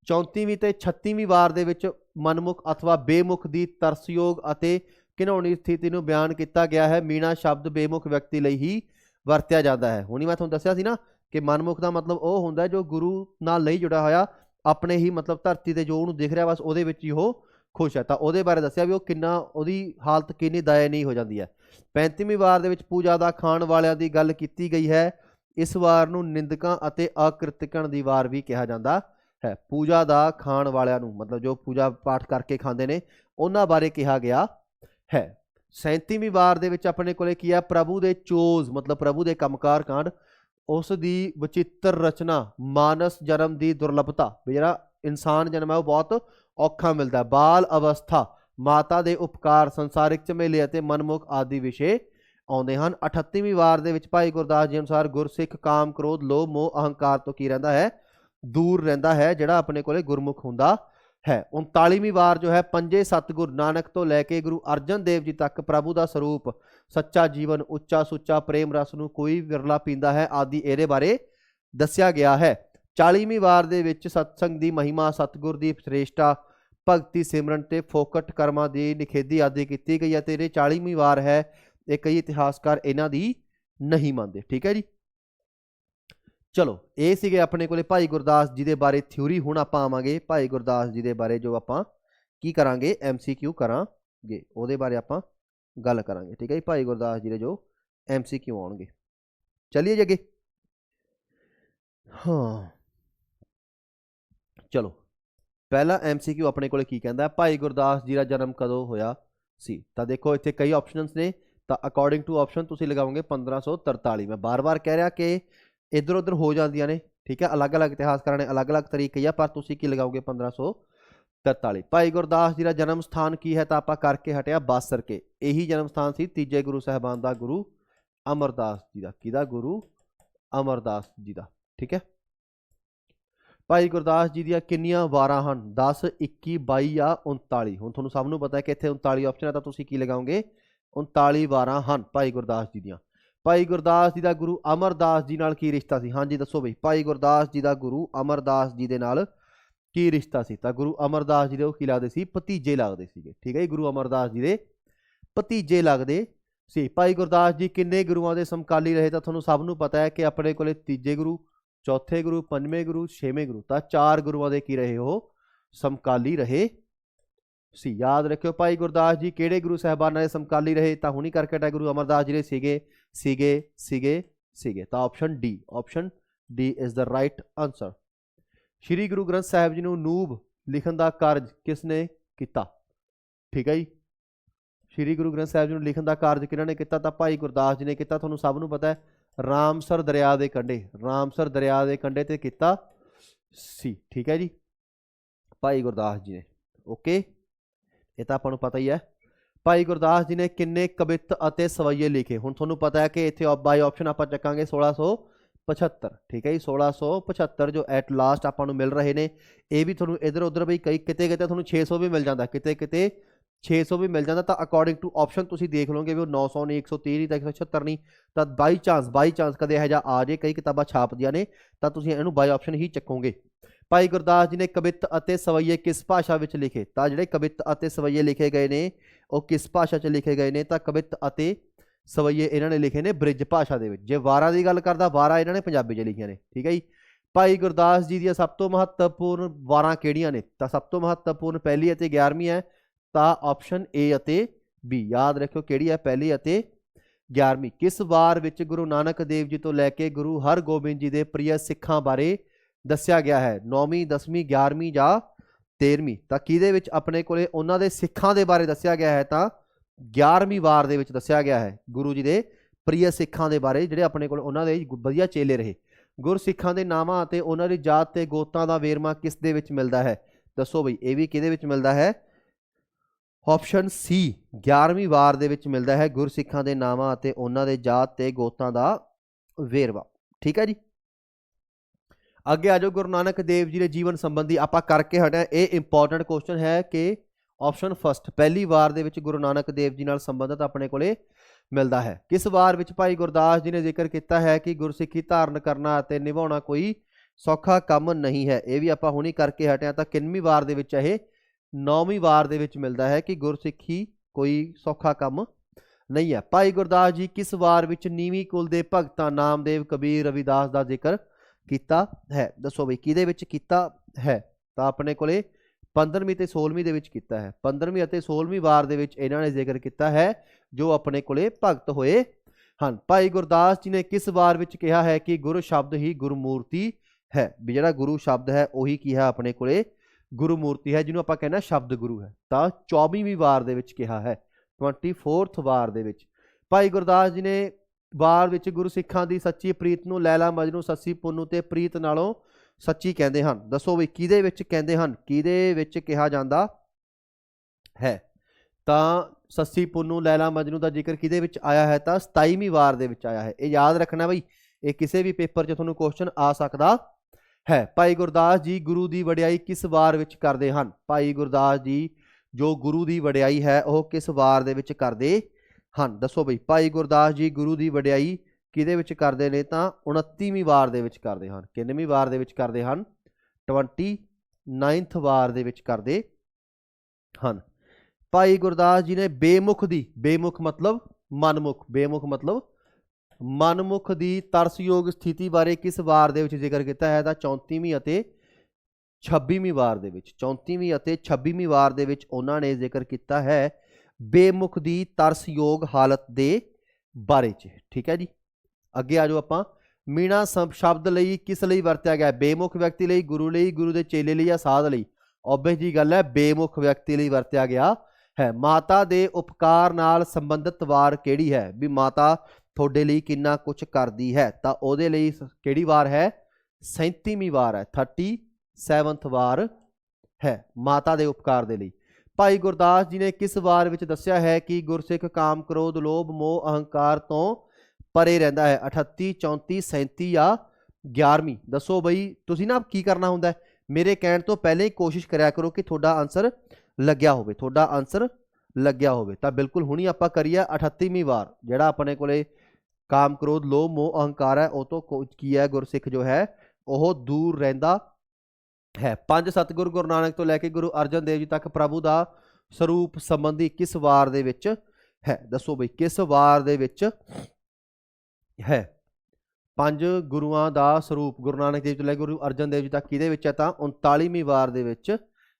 34ਵੀਂ ਤੇ 36ਵੀਂ ਵਾਰ ਦੇ ਵਿੱਚ ਮਨਮੁਖ ਅਥਵਾ ਬੇਮੁਖ ਦੀ ਤਰਸਯੋਗ ਅਤੇ ਘਿਨਾਉਣੀ ਸਥਿਤੀ ਨੂੰ ਬਿਆਨ ਕੀਤਾ ਗਿਆ ਹੈ। ਮੀਣਾ ਸ਼ਬਦ ਬੇਮੁਖ ਵਿਅਕਤੀ ਲਈ ਹੀ ਵਰਤਿਆ ਜਾਂਦਾ ਹੈ। ਹੁਣੀ ਮੈਂ ਤੁਹਾਨੂੰ ਦੱਸਿਆ ਸੀ ਨਾ ਕਿ ਮਨਮੁਖ ਦਾ ਮਤਲਬ ਉਹ ਹੁੰਦਾ ਜੋ ਗੁਰੂ ਨਾਲ ਨਹੀਂ ਜੁੜਿਆ ਹੋਇਆ, ਆਪਣੇ ਹੀ ਮਤਲਬ ਧਰਤੀ ਤੇ ਜੋ ਉਹਨੂੰ ਦਿਖ ਰਿਹਾ, ਬਸ ਉਹਦੇ ਵਿੱਚ ਹੀ ਉਹ ਖੁਸ਼ ਹੈ। ਤਾਂ ਉਹਦੇ ਬਾਰੇ ਦੱਸਿਆ ਵੀ ਉਹ ਕਿੰਨਾ, ਉਹਦੀ ਹਾਲਤ ਕਿੰਨੀ ਦਇਆਨੀ ਹੋ ਜਾਂਦੀ ਹੈ। 35ਵੀਂ ਵਾਰ ਦੇ ਵਿੱਚ ਪੂਜਾ ਦਾ ਖਾਣ ਵਾਲਿਆਂ ਦੀ ਗੱਲ ਕੀਤੀ ਗਈ ਹੈ। ਇਸ ਵਾਰ ਨੂੰ ਨਿੰਦਕਾਂ ਅਤੇ ਅਕ੍ਰਿਤਕਾਂ ਦੀ ਵਾਰ ਵੀ ਕਿਹਾ ਜਾਂਦਾ ਹੈ। ਪੂਜਾ ਦਾ ਖਾਣ ਵਾਲਿਆਂ ਨੂੰ, ਮਤਲਬ ਜੋ ਪੂਜਾ ਪਾਠ ਕਰਕੇ ਖਾਂਦੇ ਨੇ, ਉਹਨਾਂ ਬਾਰੇ ਕਿਹਾ ਗਿਆ ਹੈ। 37ਵੀਂ ਵਾਰ ਦੇ ਵਿੱਚ ਆਪਣੇ ਕੋਲੇ ਕੀ ਆ ਪ੍ਰਭੂ ਦੇ ਚੋਜ਼, ਮਤਲਬ ਪ੍ਰਭੂ ਦੇ ਕੰਮਕਾਰ ਕਾਂਡ, ਉਸ ਦੀ ਵਿਚਿੱਤਰ ਰਚਨਾ, ਮਾਨਸ ਜਨਮ ਦੀ ਦੁਰਲਭਤਾ। ਵੀ ਜਿਹੜਾ ਇਨਸਾਨ ਜਨਮ ਹੈ, ਉਹ ਬਹੁਤ ਔਖਾ ਮਿਲਦਾ ਬਾਲ ਅਵਸਥਾ, ਮਾਤਾ ਦੇ ਉਪਕਾਰ ਸੰਸਾਰਿਕ ਝਮੇਲੇ ਅਤੇ ਮਨਮੁਖ ਆਦਿ ਵਿਸ਼ੇ ਆਉਂਦੇ ਹਨ। 38ਵੀਂ ਵਾਰ ਦੇ ਵਿੱਚ ਭਾਈ ਗੁਰਦਾਸ ਜੀ ਅਨੁਸਾਰ ਗੁਰਸਿੱਖ, ਕਾਮ, ਕ੍ਰੋਧ, ਲੋਭ, ਮੋਹ, ਅਹੰਕਾਰ ਤੋਂ ਕੀ ਰਹਿੰਦਾ ਹੈ? ਦੂਰ ਰਹਿੰਦਾ ਹੈ, ਜਿਹੜਾ ਆਪਣੇ ਕੋਲੇ ਗੁਰਮੁਖ ਹੁੰਦਾ ਹੈ। 39ਵੀਂ ਵਾਰ ਜੋ ਹੈ, ਪੰਜੇ ਸਤਿਗੁਰ ਨਾਨਕ ਤੋਂ ਲੈ ਕੇ ਗੁਰੂ ਅਰਜਨ ਦੇਵ ਜੀ ਤੱਕ ਪ੍ਰਭੂ ਦਾ ਸਰੂਪ, ਸੱਚਾ ਜੀਵਨ, ਉੱਚਾ ਸੁੱਚਾ ਪ੍ਰੇਮ ਰਸ ਨੂੰ ਕੋਈ ਵਿਰਲਾ ਪੀਂਦਾ ਹੈ, ਆਦਿ ਇਹਦੇ ਬਾਰੇ ਦੱਸਿਆ ਗਿਆ ਹੈ। 40ਵੀਂ ਵਾਰ ਦੇ ਵਿੱਚ ਸਤਸੰਗ ਦੀ ਮਹਿਮਾ, ਸਤਿਗੁਰ ਦੀ ਸ੍ਰੇਸ਼ਟਾ, ਭਗਤੀ ਸਿਮਰਨ ਤੇ ਫੋਕਟ ਕਰਮਾਂ ਦੀ ਨਿਖੇਧੀ ਆਦਿ ਕੀਤੀ ਗਈ ਹੈ ਤੇ ਇਹ 40ਵੀਂ ਵਾਰ ਹੈ। ਇਹ ਕਈ ਇਤਿਹਾਸਕਾਰ ਇਹਨਾਂ ਦੀ ਨਹੀਂ ਮੰਨਦੇ। ਠੀਕ ਹੈ ਜੀ? ਚਲੋ, ਇਹ ਸੀਗੇ ਆਪਣੇ ਕੋਲੇ ਭਾਈ ਗੁਰਦਾਸ ਜੀ ਦੇ ਬਾਰੇ ਥਿਊਰੀ। ਹੁਣ ਆਪਾਂ ਆਵਾਂਗੇ ਭਾਈ ਗੁਰਦਾਸ ਜੀ ਦੇ ਬਾਰੇ ਜੋ ਆਪਾਂ ਕੀ ਕਰਾਂਗੇ ਐਮਸੀਕਿਊ ਕਰਾਂਗੇ। ਉਹਦੇ ਬਾਰੇ ਆਪਾਂ ਗੱਲ ਕਰਾਂਗੇ। ਠੀਕ ਹੈ ਜੀ? ਭਾਈ ਗੁਰਦਾਸ ਜੀ ਦੇ ਜੋ ਐਮਸੀਕਿਊ ਆਉਣਗੇ। ਚੱਲੀਏ ਜੀ ਅੱਗੇ। ਹਾਂ। ਚਲੋ। ਪਹਿਲਾ ਐਮਸੀਕਿਊ ਆਪਣੇ ਕੋਲੇ ਕੀ ਕਹਿੰਦਾ, ਭਾਈ ਗੁਰਦਾਸ ਜੀ ਦਾ ਜਨਮ ਕਦੋਂ ਹੋਇਆ ਸੀ? ਤਾਂ ਦੇਖੋ, ਇੱਥੇ ਕਈ ਆਪਸ਼ਨਸ ਨੇ। ਤਾਂ ਅਕੋਰਡਿੰਗ ਟੂ ਆਪਸ਼ਨ ਤੁਸੀਂ ਲਗਾਓਗੇ 1543 ਮੈਂ ਬਾਰ-ਬਾਰ ਕਹਿ ਰਿਹਾ ਕਿ ਇੱਧਰ ਉੱਧਰ ਹੋ ਜਾਂਦੀਆਂ ਨੇ, ਠੀਕ ਹੈ? ਅਲੱਗ-ਅਲੱਗ ਇਤਿਹਾਸਕਾਰਾਂ ਨੇ ਅਲੱਗ-ਅਲੱਗ ਤਰੀਕੇ ਆ, ਪਰ ਤੁਸੀਂ ਕੀ ਲਗਾਓਗੇ 1543 ਭਾਈ ਗੁਰਦਾਸ ਜੀ ਦਾ ਜਨਮ ਸਥਾਨ ਕੀ ਹੈ ਤਾਂ ਆਪਾਂ ਕਰਕੇ ਹਟਿਆ ਬਾਸਰ ਕੇ। ਇਹੀ ਜਨਮ ਸਥਾਨ ਸੀ ਤੀਜੇ ਗੁਰੂ ਸਾਹਿਬਾਨ ਦਾ, ਗੁਰੂ ਅਮਰਦਾਸ ਜੀ ਦਾ। ਕਿਹਦਾ? ਗੁਰੂ ਅਮਰਦਾਸ ਜੀ ਦਾ, ਠੀਕ ਹੈ? ਭਾਈ ਗੁਰਦਾਸ ਜੀ ਦੀਆਂ ਕਿੰਨੀਆਂ ਵਾਰਾਂ ਹਨ? 10 21 22 ਜਾਂ 39 ਹੁਣ ਤੁਹਾਨੂੰ ਸਭ ਨੂੰ ਪਤਾ ਹੈ ਕਿ ਇੱਥੇ 39 ਆਪਸ਼ਨ ਹੈ, ਤਾਂ ਤੁਸੀਂ ਕੀ ਲਗਾਓਗੇ? 39 ਵਾਰਾਂ ਹਨ ਭਾਈ ਗੁਰਦਾਸ ਜੀ ਦੀਆਂ। ਭਾਈ ਗੁਰਦਾਸ ਜੀ ਦਾ ਗੁਰੂ ਅਮਰਦਾਸ ਜੀ ਨਾਲ ਕੀ ਰਿਸ਼ਤਾ ਸੀ? ਹਾਂਜੀ, ਦੱਸੋ ਬਈ। ਭਾਈ ਗੁਰਦਾਸ ਜੀ ਦਾ ਗੁਰੂ ਅਮਰਦਾਸ ਜੀ ਦੇ ਨਾਲ ਕੀ ਰਿਸ਼ਤਾ ਸੀ? ਤਾਂ ਗੁਰੂ ਅਮਰਦਾਸ ਜੀ ਦੇ ਉਹ ਕੀ ਲੱਗਦੇ ਸੀ? ਭਤੀਜੇ ਲੱਗਦੇ ਸੀਗੇ। ਠੀਕ ਹੈ ਜੀ, ਗੁਰੂ ਅਮਰਦਾਸ ਜੀ ਦੇ ਭਤੀਜੇ ਲੱਗਦੇ ਸੀ। ਭਾਈ ਗੁਰਦਾਸ ਜੀ ਕਿੰਨੇ ਗੁਰੂਆਂ ਦੇ ਸਮਕਾਲੀ ਰਹੇ, ਤਾਂ ਤੁਹਾਨੂੰ ਸਭ ਨੂੰ ਪਤਾ ਹੈ ਕਿ ਆਪਣੇ ਕੋਲੇ ਤੀਜੇ ਗੁਰੂ ਚੌਥੇ ਗੁਰੂ, ਪੰਜਵੇਂ ਗੁਰੂ, ਛੇਵੇਂ ਗੁਰੂ, ਤਾਂ ਚਾਰ ਗੁਰੂਆਂ ਦੇ ਕੀ ਰਹੇ ਉਹ ਸਮਕਾਲੀ ਰਹੇ ਸੀ। ਯਾਦ ਰੱਖਿਓ ਭਾਈ ਗੁਰਦਾਸ ਜੀ, ਕਿਹੜੇ ਗੁਰੂ ਸਾਹਿਬਾਨਾਂ ਦੇ ਸਮਕਾਲੀ ਰਹੇ? ਤਾਂ ਹੁਣੀ ਕਰਕੇ ਟਾ ਗੁਰੂ ਅਮਰਦਾਸ ਜੀ ਦੇ ਸੀਗੇ ਸੀਗੇ ਸੀਗੇ ਸੀਗੇ। ਤਾਂ option D option D is the right answer Shri Guru Granth Sahib ji ਨੂੰ ਨੂਬ ਲਿਖਣ ਦਾ ਕਾਰਜ ਕਿਸ ਨੇ ਕੀਤਾ? ਠੀਕ ਹੈ ਜੀ। ਸ਼੍ਰੀ ਗੁਰੂ ਗ੍ਰੰਥ ਸਾਹਿਬ ਜੀ ਨੂੰ ਲਿਖਣ ਦਾ ਕਾਰਜ ਕਿਹਨਾਂ ਨੇ ਕੀਤਾ? ਤਾਂ ਭਾਈ ਗੁਰਦਾਸ ਜੀ ਨੇ ਕੀਤਾ। ਤੁਹਾਨੂੰ ਸਭ ਨੂੰ ਪਤਾ ਹੈ ਰਾਮਸਰ ਦਰਿਆ ਦੇ ਕੰਢੇ, ਰਾਮਸਰ ਦਰਿਆ ਦੇ ਕੰਢੇ ਤੇ ਕੀਤਾ ਸੀ। ਠੀਕ ਹੈ ਜੀ? ਭਾਈ ਗੁਰਦਾਸ ਜੀ ਨੇ। ਓਕੇ? ਇਹ ਤਾਂ ਆਪਾਂ ਨੂੰ ਪਤਾ ਹੀ ਹੈ। ਭਾਈ ਗੁਰਦਾਸ ਜੀ ਨੇ ਕਿੰਨੇ ਕਵਿਤ ਅਤੇ ਸਵਈਏ ਲਿਖੇ। ਹੁਣ ਤੁਹਾਨੂੰ ਪਤਾ ਹੈ ਕਿ ਇੱਥੇ ਬਾਈ ਆਪਸ਼ਨ ਆਪਾਂ ਚੱਕਾਂਗੇ 1675 ਠੀਕ ਹੈ ਜੀ? 1675 ਜੋ ਐਟ ਲਾਸਟ ਆਪਾਂ ਨੂੰ ਮਿਲ ਰਹੇ ਨੇ। ਇਹ ਵੀ ਤੁਹਾਨੂੰ ਇਧਰ ਉਧਰ ਬਈ ਕਈ ਕਿਤੇ ਕਿਤੇ ਤੁਹਾਨੂੰ 600 ਵੀ ਮਿਲ ਜਾਂਦਾ। ਕਿਤੇ ਕਿਤੇ 600 ਵੀ ਮਿਲ ਜਾਂਦਾ, ਤਾਂ ਅਕੋਰਡਿੰਗ ਟੂ ਆਪਸ਼ਨ ਤੁਸੀਂ ਦੇਖ ਲਓਗੇ ਵੀ ਉਹ 900 ਨਹੀਂ 130 ਨਹੀਂ, ਤਾਂ 176 ਨਹੀਂ, ਤਾਂ ਬਾਈ ਚਾਂਸ ਬਾਈ ਚਾਂਸ ਕਦੇ ਇਹੋ ਜਿਹਾ ਆ ਜੇ ਕਈ ਕਿਤਾਬਾਂ ਛਾਪਦੀਆਂ ਨੇ, ਤਾਂ ਤੁਸੀਂ ਇਹਨੂੰ ਬਾਈ ਆਪਸ਼ਨ ਹੀ ਚੱਕੋਗੇ। ਭਾਈ ਗੁਰਦਾਸ ਜੀ ਨੇ ਕਵਿਤ ਅਤੇ ਸਵਈਏ ਕਿਸ ਭਾਸ਼ਾ ਵਿੱਚ ਲਿਖੇ? ਤਾਂ ਜਿਹੜੇ ਕਵਿਤ ਅਤੇ ਸਵਈਏ ਲਿਖੇ ਗਏ ਨੇ, ਉਹ ਕਿਸ ਭਾਸ਼ਾ 'ਚ ਲਿਖੇ ਗਏ ਨੇ? ਤਾਂ ਕਵਿਤ ਅਤੇ ਸਵਈਏ ਇਹਨਾਂ ਨੇ ਲਿਖੇ ਨੇ ਬ੍ਰਿਜ ਭਾਸ਼ਾ ਦੇ ਵਿੱਚ। ਜੇ ਵਾਰਾਂ ਦੀ ਗੱਲ ਕਰਦਾ, ਵਾਰਾਂ ਇਹਨਾਂ ਨੇ ਪੰਜਾਬੀ 'ਚ ਲਿਖੀਆਂ ਨੇ, ਠੀਕ ਹੈ ਜੀ? ਭਾਈ ਗੁਰਦਾਸ ਜੀ ਦੀਆਂ ਸਭ ਤੋਂ ਮਹੱਤਵਪੂਰਨ ਵਾਰਾਂ ਕਿਹੜੀਆਂ ਨੇ? ਤਾਂ ਸਭ ਤੋਂ ਮਹੱਤਵਪੂਰਨ ਪਹਿਲੀ ਅਤੇ 11ਵੀਂ ਹੈ ਤਾਂ ਆਪਸ਼ਨ A ਅਤੇ B, ਯਾਦ ਰੱਖਿਓ ਕਿਹੜੀ ਹੈ ਪਹਿਲੀ ਅਤੇ 11ਵੀਂ ਕਿਸ ਵਾਰ ਵਿੱਚ ਗੁਰੂ ਨਾਨਕ ਦੇਵ ਜੀ ਤੋਂ ਲੈ ਕੇ ਗੁਰੂ ਹਰਗੋਬਿੰਦ ਜੀ ਦੇ ਪ੍ਰਿਯ ਸਿੱਖਾਂ ਬਾਰੇ ਦੱਸਿਆ ਗਿਆ ਹੈ? 9ਵੀਂ 10ਵੀਂ 11ਵੀਂ ਜਾਂ 13ਵੀਂ ਤਾਂ ਕਿਹਦੇ ਵਿੱਚ ਆਪਣੇ ਕੋਲੇ ਉਹਨਾਂ ਦੇ ਸਿੱਖਾਂ ਦੇ ਬਾਰੇ ਦੱਸਿਆ ਗਿਆ ਹੈ? ਤਾਂ 11ਵੀਂ ਵਾਰ ਦੇ ਵਿੱਚ ਦੱਸਿਆ ਗਿਆ ਹੈ ਗੁਰੂ ਜੀ ਦੇ ਪ੍ਰਿਯ ਸਿੱਖਾਂ ਦੇ ਬਾਰੇ, ਜਿਹੜੇ ਆਪਣੇ ਕੋਲ ਉਹਨਾਂ ਦੇ ਵਧੀਆ ਚੇਲੇ ਰਹੇ। ਗੁਰਸਿੱਖਾਂ ਦੇ ਨਾਵਾਂ ਅਤੇ ਉਹਨਾਂ ਦੀ ਜਾਤ ਤੇ ਗੋਤਾਂ ਦਾ ਵੇਰਮਾ ਕਿਸ ਦੇ ਵਿੱਚ ਮਿਲਦਾ ਹੈ? ਦੱਸੋ ਬਈ, ਇਹ ਵੀ ਕਿਹਦੇ ਵਿੱਚ ਮਿਲਦਾ ਹੈ? ਆਪਸ਼ਨ ਸੀ 11ਵੀਂ ਵਾਰ ਦੇ ਵਿੱਚ ਮਿਲਦਾ ਹੈ ਗੁਰਸਿੱਖਾਂ ਦੇ ਨਾਵਾਂ ਅਤੇ ਉਹਨਾਂ ਦੇ ਜਾਤ ਤੇ ਗੋਤਾਂ ਦਾ ਵੇਰਵਾ। ਠੀਕ ਹੈ ਜੀ? ਅੱਗੇ ਆ ਜਾਓ, ਗੁਰੂ ਨਾਨਕ ਦੇਵ ਜੀ ਦੇ ਜੀਵਨ ਸੰਬੰਧੀ ਆਪਾਂ ਕਰਕੇ ਹਟਿਆ ਇਹ ਇੰਪੋਰਟੈਂਟ ਕੁਐਸਚਨ ਹੈ ਕਿ ਆਪਸ਼ਨ ਫਸਟ ਪਹਿਲੀ ਵਾਰ ਦੇ ਵਿੱਚ ਗੁਰੂ ਨਾਨਕ ਦੇਵ ਜੀ ਨਾਲ ਸੰਬੰਧਿਤ ਆਪਣੇ ਕੋਲੇ ਮਿਲਦਾ ਹੈ। ਕਿਸ ਵਾਰ ਵਿੱਚ ਭਾਈ ਗੁਰਦਾਸ ਜੀ ਨੇ ਜ਼ਿਕਰ ਕੀਤਾ ਹੈ ਕਿ ਗੁਰਸਿੱਖੀ ਧਾਰਨ ਕਰਨਾ ਅਤੇ ਨਿਭਾਉਣਾ ਕੋਈ ਸੌਖਾ ਕੰਮ ਨਹੀਂ ਹੈ? ਇਹ ਵੀ ਆਪਾਂ ਹੁਣੀ ਕਰਕੇ ਹਟਿਆ ਤਾਂ ਕਿੰਨਵੀਂ ਵਾਰ ਦੇ ਵਿੱਚ ਇਹ ਨੌਵੀਂ ਵਾਰ ਦੇ ਵਿੱਚ ਮਿਲਦਾ ਹੈ ਕਿ ਗੁਰਸਿੱਖੀ ਕੋਈ ਸੌਖਾ ਕੰਮ ਨਹੀਂ ਹੈ। ਭਾਈ ਗੁਰਦਾਸ ਜੀ ਕਿਸ ਵਾਰ ਵਿੱਚ ਨੀਵੀਂ ਕੁਲ ਦੇ ਭਗਤਾਂ ਨਾਮਦੇਵ ਕਬੀਰ ਰਵਿਦਾਸ ਦਾ ਜ਼ਿਕਰ ਕੀਤਾ ਹੈ? ਦੱਸੋ ਬਈ, ਕਿਹਦੇ ਵਿੱਚ ਕੀਤਾ ਹੈ? ਤਾਂ ਆਪਣੇ ਕੋਲੇ 15ਵੀਂ ਤੇ 16ਵੀਂ ਦੇ ਵਿੱਚ ਕੀਤਾ ਹੈ। 15ਵੀਂ ਅਤੇ 16ਵੀਂ ਵਾਰ ਦੇ ਵਿੱਚ ਇਹਨਾਂ ਨੇ ਜ਼ਿਕਰ ਕੀਤਾ ਹੈ, ਜੋ ਆਪਣੇ ਕੋਲੇ ਭਗਤ ਹੋਏ ਹਨ। ਭਾਈ ਗੁਰਦਾਸ ਜੀ ਨੇ ਕਿਸ ਵਾਰ ਵਿੱਚ ਕਿਹਾ ਹੈ ਕਿ ਗੁਰੂ ਸ਼ਬਦ ਹੀ ਗੁਰਮੂਰਤੀ ਹੈ? ਵੀ ਜਿਹੜਾ ਗੁਰੂ ਸ਼ਬਦ ਹੈ, ਉਹੀ ਕੀ ਹੈ ਆਪਣੇ ਕੋਲੇ ਗੁਰੂ ਮੂਰਤੀ ਹੈ, ਜਿਹਨੂੰ ਆਪਾਂ ਕਹਿੰਦੇ ਸ਼ਬਦ ਗੁਰੂ ਹੈ। ਤਾਂ 24ਵੀਂ ਵਾਰ ਦੇ ਵਿੱਚ ਕਿਹਾ ਹੈ 24th ਵਾਰ ਦੇ ਵਿੱਚ। ਭਾਈ ਗੁਰਦਾਸ ਜੀ ਨੇ ਵਾਰ ਵਿੱਚ ਗੁਰੂ ਸਿੱਖਾਂ ਦੀ ਸੱਚੀ ਪ੍ਰੀਤ ਨੂੰ, ਲੈਲਾ ਮਜਨੂ ਸੱਸੀ ਪੁੰਨੂ ਤੇ ਪ੍ਰੀਤ ਨਾਲੋਂ ਸੱਚੀ ਕਹਿੰਦੇ ਹਨ। ਦੱਸੋ ਵੀ ਕਿਹਦੇ ਵਿੱਚ ਕਹਿੰਦੇ ਹਨ? ਕਿਹਦੇ ਵਿੱਚ ਕਿਹਾ ਜਾਂਦਾ ਹੈ? ਤਾਂ ਸੱਸੀ ਪੁੰਨੂ ਲੈਲਾ ਮਜਨੂ ਦਾ ਜ਼ਿਕਰ ਕਿਹਦੇ ਵਿੱਚ ਆਇਆ ਹੈ? ਤਾਂ 27ਵੀਂ ਵਾਰ ਦੇ ਵਿੱਚ ਆਇਆ ਹੈ। ਇਹ ਯਾਦ ਰੱਖਣਾ ਬਈ, ਇਹ ਕਿਸੇ ਵੀ ਪੇਪਰ 'ਚ ਤੁਹਾਨੂੰ ਕੁਐਸਚਨ ਆ ਸਕਦਾ ਹੈ। ਭਾਈ ਗੁਰਦਾਸ ਜੀ ਗੁਰੂ ਦੀ ਵਡਿਆਈ ਕਿਸ ਵਾਰ ਵਿੱਚ ਕਰਦੇ ਹਨ? ਭਾਈ ਗੁਰਦਾਸ ਜੀ ਜੋ ਗੁਰੂ ਦੀ ਵਡਿਆਈ ਹੈ, ਉਹ ਕਿਸ ਵਾਰ ਦੇ ਵਿੱਚ ਕਰਦੇ ਹਨ? ਦੱਸੋ ਬਈ, ਭਾਈ ਗੁਰਦਾਸ ਜੀ ਗੁਰੂ ਦੀ ਵਡਿਆਈ ਕਿਹਦੇ ਵਿੱਚ ਕਰਦੇ ਨੇ? ਤਾਂ 29ਵੀਂ ਵਾਰ ਦੇ ਵਿੱਚ ਕਰਦੇ ਹਨ। ਕਿੰਨਵੀਂ ਵਾਰ ਦੇ ਵਿੱਚ ਕਰਦੇ ਹਨ? 29th ਵਾਰ ਦੇ ਵਿੱਚ ਕਰਦੇ ਹਨ। ਭਾਈ ਗੁਰਦਾਸ ਜੀ ਨੇ ਬੇਮੁਖ ਦੀ, ਬੇਮੁਖ ਮਤਲਬ ਮਨਮੁਖ, ਬੇਮੁਖ ਮਤਲਬ ਮਨਮੁਖ ਦੀ ਤਰਸਯੋਗ ਸਥਿਤੀ ਬਾਰੇ ਕਿਸ ਵਾਰ ਦੇ ਵਿੱਚ ਜ਼ਿਕਰ ਕੀਤਾ ਹੈ? ਤਾਂ 34ਵੀਂ ਅਤੇ 26ਵੀਂ ਵਾਰ ਦੇ ਵਿੱਚ। 34ਵੀਂ ਅਤੇ 26ਵੀਂ ਵਾਰ ਦੇ ਵਿੱਚ ਉਹਨਾਂ ਨੇ ਜ਼ਿਕਰ ਕੀਤਾ ਹੈ ਬੇਮੁਖ ਦੀ ਤਰਸਯੋਗ ਹਾਲਤ ਦੇ ਬਾਰੇ 'ਚ। ਠੀਕ ਹੈ ਜੀ? ਅੱਗੇ ਆ ਜਾਓ ਆਪਾਂ। ਮੀਣਾ ਸੰ- ਸ਼ਬਦ ਲਈ ਕਿਸ ਲਈ ਵਰਤਿਆ ਗਿਆ? ਹੈ? ਬੇਮੁਖ ਵਿਅਕਤੀ ਲਈ, ਗੁਰੂ ਲਈ, ਗੁਰੂ ਦੇ ਚੇਲੇ ਲਈ ਜਾਂ ਸਾਧ ਲਈ? ਓਬਵੀਅਸ ਜੀ ਗੱਲ ਹੈ, ਬੇਮੁਖ ਵਿਅਕਤੀ ਲਈ ਵਰਤਿਆ ਗਿਆ ਹੈ। ਮਾਤਾ ਦੇ ਉਪਕਾਰ ਨਾਲ ਸੰਬੰਧਿਤ ਵਾਰ ਕਿਹੜੀ ਹੈ? ਵੀ ਮਾਤਾ ਤੁਹਾਡੇ ਲਈ ਕਿੰਨਾ ਕੁਝ ਕਰਦੀ ਹੈ? ਤਾਂ ਉਹਦੇ ਲਈ ਸ- ਕਿਹੜੀ ਵਾਰ ਹੈ? 37ਵੀਂ ਵਾਰ ਹੈ 37th ਵਾਰ ਹੈ, ਮਾਤਾ ਦੇ ਉਪਕਾਰ ਦੇ ਲਈ। ਭਾਈ ਗੁਰਦਾਸ ਜੀ ਨੇ ਕਿਸ ਵਾਰ ਵਿੱਚ ਦੱਸਿਆ ਹੈ ਕਿ ਗੁਰਸਿੱਖ ਕਾਮ ਕ੍ਰੋਧ, ਲੋਭ, ਮੋਹ, ਅਹੰਕਾਰ ਤੋਂ ਪਰੇ ਰਹਿੰਦਾ ਹੈ? 38 34 37 ਜਾਂ 11ਵੀਂ ਦੱਸੋ ਬਈ, ਤੁਸੀਂ ਨਾ ਕੀ ਕਰਨਾ ਹੁੰਦਾ ਮੇਰੇ ਕਹਿਣ ਤੋਂ ਪਹਿਲੇ ਹੀ ਕੋਸ਼ਿਸ਼ ਕਰਿਆ ਕਰੋ ਕਿ ਤੁਹਾਡਾ ਆਨਸਰ ਲੱਗਿਆ ਹੋਵੇ, ਤੁਹਾਡਾ ਆਨਸਰ ਲੱਗਿਆ ਹੋਵੇ। ਤਾਂ ਬਿਲਕੁਲ ਹੁਣੀ ਆਪਾਂ ਕਰੀਏ 38ਵੀਂ ਵਾਰ, ਜਿਹੜਾ ਆਪਣੇ ਕੋਲੇ ਕਾਮ ਕ੍ਰੋਧ, ਲੋਭ, ਮੋਹ, ਅਹੰਕਾਰ ਹੈ, ਉਹ ਤੋਂ ਕੀ ਹੈ ਗੁਰਸਿੱਖ ਜੋ ਹੈ, ਉਹ ਦੂਰ ਰਹਿੰਦਾ ਹੈ। ਪੰਜ ਸਤਿਗੁਰੂ ਗੁਰੂ ਨਾਨਕ ਤੋਂ ਲੈ ਕੇ ਗੁਰੂ ਅਰਜਨ ਦੇਵ ਜੀ ਤੱਕ ਪ੍ਰਭੂ ਦਾ ਸਰੂਪ ਸੰਬੰਧੀ ਕਿਸ ਵਾਰ ਦੇ ਵਿੱਚ ਹੈ? ਦੱਸੋ ਬਈ, ਕਿਸ ਵਾਰ ਦੇ ਵਿੱਚ ਹੈ? ਪੰਜ ਗੁਰੂਆਂ ਦਾ ਸਰੂਪ, ਗੁਰੂ ਨਾਨਕ ਦੇਵ ਤੋਂ ਲੈ ਕੇ ਗੁਰੂ ਅਰਜਨ ਦੇਵ ਜੀ ਤੱਕ ਕਿਹਦੇ ਵਿੱਚ ਹੈ ਤਾਂ 39ਵੀਂ ਵਾਰ ਦੇ ਵਿੱਚ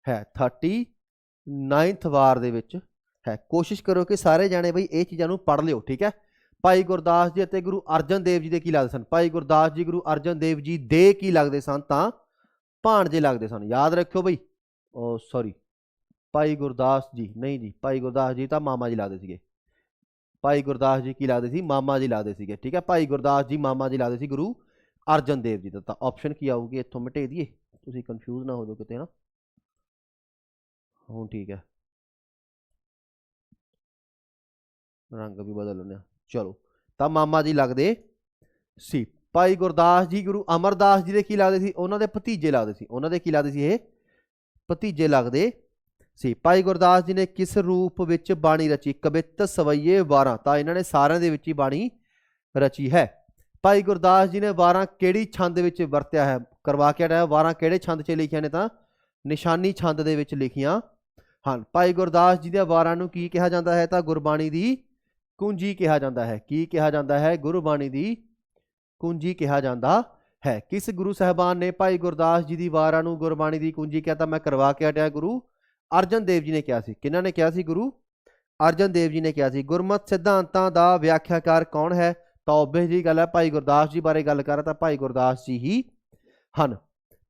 ਹੈ 39th ਵਾਰ ਦੇ ਵਿੱਚ ਹੈ। ਕੋਸ਼ਿਸ਼ ਕਰੋ ਕਿ ਸਾਰੇ ਜਾਣੇ ਬਈ ਇਹ ਚੀਜ਼ਾਂ ਨੂੰ ਪੜ੍ਹ ਲਿਓ, ਠੀਕ ਹੈ? ਭਾਈ ਗੁਰਦਾਸ ਜੀ ਅਤੇ ਗੁਰੂ ਅਰਜਨ ਦੇਵ ਜੀ ਦੇ ਕੀ ਲੱਗਦੇ ਸਨ? ਭਾਈ ਗੁਰਦਾਸ ਜੀ, ਗੁਰੂ ਅਰਜਨ ਦੇਵ ਜੀ ਦੇ ਕੀ ਲੱਗਦੇ ਸਨ ਤਾਂ ਭਾਣਜੇ ਲੱਗਦੇ ਸਨ। ਯਾਦ ਰੱਖਿਓ ਬਈ। ਓ ਸੌਰੀ ਭਾਈ ਗੁਰਦਾਸ ਜੀ। ਨਹੀਂ ਜੀ, ਭਾਈ ਗੁਰਦਾਸ ਜੀ ਤਾਂ ਮਾਮਾ ਜੀ ਲੱਗਦੇ ਸੀਗੇ। ਭਾਈ ਗੁਰਦਾਸ ਜੀ ਕੀ ਲੱਗਦੇ ਸੀ? ਮਾਮਾ ਜੀ ਲੱਗਦੇ ਸੀਗੇ, ਠੀਕ ਹੈ? ਭਾਈ ਗੁਰਦਾਸ ਜੀ, ਮਾਮਾ ਜੀ ਲੱਗਦੇ ਸੀ ਗੁਰੂ ਅਰਜਨ ਦੇਵ ਜੀ ਦਾ। ਤਾਂ ਆਪਸ਼ਨ ਕੀ ਆਊਗੀ? ਇੱਥੋਂ ਮਿਟੇ ਦਈਏ। ਤੁਸੀਂ ਕਨਫਿਊਜ਼ ਨਾ ਹੋ ਜਾਓ ਕਿਤੇ ਨਾ। ਹੁਣ ਠੀਕ ਹੈ। ਰੰਗ ਵੀ ਬਦਲ ਲੈਂਦੇ ਆ। ਚਲੋ, ਤਾਂ ਮਾਮਾ ਜੀ ਲੱਗਦੇ ਸੀ। ਭਾਈ ਗੁਰਦਾਸ ਜੀ, ਗੁਰੂ ਅਮਰਦਾਸ ਜੀ ਦੇ ਕੀ ਲੱਗਦੇ ਸੀ? ਉਹਨਾਂ ਦੇ ਭਤੀਜੇ ਲੱਗਦੇ ਸੀ। ਉਹਨਾਂ ਦੇ ਕੀ ਲੱਗਦੇ ਸੀ ਇਹ? ਭਤੀਜੇ ਲੱਗਦੇ ਸੀ। ਭਾਈ ਗੁਰਦਾਸ ਜੀ ਨੇ ਕਿਸ ਰੂਪ ਵਿੱਚ ਬਾਣੀ ਰਚੀ? ਕਵਿਤ ਸਵਈਏ ਵਾਰਾਂ। ਤਾਂ ਇਹਨਾਂ ਨੇ ਸਾਰਿਆਂ ਦੇ ਵਿੱਚ ਹੀ ਬਾਣੀ ਰਚੀ ਹੈ। ਭਾਈ ਗੁਰਦਾਸ ਜੀ ਨੇ ਵਾਰਾਂ ਕਿਹੜੀ ਛੰਦ ਵਿੱਚ ਵਰਤਿਆ ਹੈ? ਕਰਵਾ ਕੇ ਆਇਆ ਵਾਰਾਂ ਕਿਹੜੇ ਛੰਦ 'ਚ ਲਿਖੀਆਂ ਨੇ ਤਾਂ? ਨਿਸ਼ਾਨੀ ਛੰਦ ਦੇ ਵਿੱਚ ਲਿਖੀਆਂ ਹਨ। ਭਾਈ ਗੁਰਦਾਸ ਜੀ ਦੇ ਵਾਰਾਂ ਨੂੰ ਕੀ ਕਿਹਾ ਜਾਂਦਾ ਹੈ? ਤਾਂ ਗੁਰਬਾਣੀ ਦੀ ਕੁੰਜੀ ਕਿਹਾ ਜਾਂਦਾ ਹੈ। ਕੀ ਕਿਹਾ ਜਾਂਦਾ ਹੈ? ਗੁਰਬਾਣੀ ਦੀ ਕੁੰਜੀ ਕਿਹਾ ਜਾਂਦਾ ਹੈ। ਕਿਸ ਗੁਰੂ ਸਾਹਿਬਾਨ ਨੇ ਭਾਈ ਗੁਰਦਾਸ ਜੀ ਦੀ ਵਾਰਾਂ ਨੂੰ ਗੁਰਬਾਣੀ ਦੀ ਕੁੰਜੀ ਕਿਹਾ ਤਾਂ ਮੈਂ ਕਰਵਾ ਕੇ ਹਟਿਆ ਗੁਰੂ। ਅਰਜਨ ਦੇਵ ਜੀ ਨੇ ਕਿਹਾ ਸੀ। ਕਿਹਨਾਂ ਨੇ ਕਿਹਾ ਸੀ ਗੁਰੂ? ਅਰਜਨ ਦੇਵ ਜੀ ਨੇ ਕਿਹਾ ਸੀ। ਗੁਰਮਤ ਸਿਧਾਂਤਾਂ ਦਾ ਵਿਆਖਿਆਕਾਰ ਕੌਣ ਹੈ? ਤਾਂ ਓਬਵੀਅਸ ਜੀ ਗੱਲ ਹੈ। ਭਾਈ ਗੁਰਦਾਸ ਜੀ ਬਾਰੇ ਗੱਲ ਕਰ ਤਾਂ ਭਾਈ ਗੁਰਦਾਸ ਜੀ ਹੀ ਹਨ।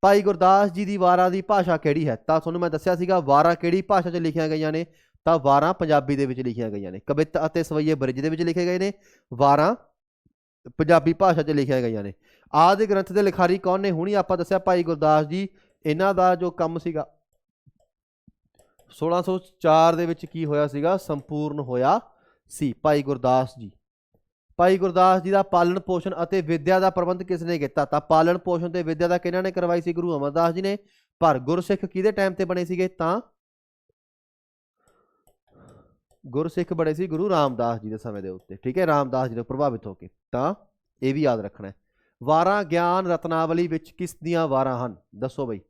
ਭਾਈ ਗੁਰਦਾਸ ਜੀ ਦੀ ਵਾਰਾਂ ਦੀ ਭਾਸ਼ਾ ਕਿਹੜੀ ਹੈ? ਤਾਂ ਤੁਹਾਨੂੰ ਮੈਂ ਦੱਸਿਆ ਸੀਗਾ ਵਾਰਾਂ ਕਿਹੜੀ ਭਾਸ਼ਾ 'ਚ ਲਿਖੀਆਂ ਗਈਆਂ ਨੇ। ਤਾਂ ਵਾਰਾਂ ਪੰਜਾਬੀ ਦੇ ਵਿੱਚ ਲਿਖੀਆਂ ਗਈਆਂ ਨੇ। ਕਵਿਤਾ ਅਤੇ ਸਵਈਏ ਬ੍ਰਿਜ ਦੇ ਵਿੱਚ ਲਿਖੇ ਗਏ ਨੇ। ਵਾਰਾਂ ਪੰਜਾਬੀ ਭਾਸ਼ਾ 'ਚ ਲਿਖੀਆਂ ਗਈਆਂ ਨੇ। ਆਦਿ ਗ੍ਰੰਥ ਦੇ ਲਿਖਾਰੀ ਕੌਣ ਨੇ ਹੁਣੀ ਆਪਾਂ ਦੱਸਿਆ ਭਾਈ ਗੁਰਦਾਸ ਜੀ। ਇਹਨਾਂ ਦਾ ਜੋ ਕੰਮ ਸੀਗਾ 1604 ਦੇ ਵਿੱਚ ਕੀ ਹੋਇਆ ਸੀਗਾ? ਸੰਪੂਰਨ ਹੋਇਆ ਸੀ ਭਾਈ ਗੁਰਦਾਸ ਜੀ। ਭਾਈ ਗੁਰਦਾਸ ਜੀ ਦਾ ਪਾਲਣ ਪੋਸ਼ਣ ਅਤੇ ਵਿਦਿਆ ਦਾ ਪ੍ਰਬੰਧ ਕਿਸ ਨੇ ਕੀਤਾ? ਤਾਂ ਪਾਲਣ ਪੋਸ਼ਣ ਤੇ ਵਿਦਿਆ ਦਾ ਕਿਹਨਾਂ ਨੇ ਕਰਵਾਈ ਸੀ? ਗੁਰੂ ਅਮਰਦਾਸ ਜੀ ਨੇ। ਪਰ ਗੁਰਸਿੱਖ ਕਿਹਦੇ ਟਾਈਮ ਤੇ ਬਣੇ ਸੀਗੇ? ਤਾਂ ਗੁਰਸਿੱਖ ਬੜੇ ਸੀ ਗੁਰੂ ਰਾਮਦਾਸ ਜੀ ਦੇ ਸਮੇਂ ਦੇ ਉੱਤੇ, ਠੀਕ ਹੈ, ਰਾਮਦਾਸ ਜੀ ਤੋਂ ਪ੍ਰਭਾਵਿਤ ਹੋ ਕੇ, ਤਾਂ ਇਹ ਵੀ ਯਾਦ ਰੱਖਣਾ ਹੈ। ਵਾਰਾਂ ਗਿਆਨ ਰਤਨਾਵਲੀ ਵਿੱਚ ਕਿਸ ਦੀਆਂ ਵਾਰਾਂ ਹਨ? ਦੱਸੋ ਬਈ।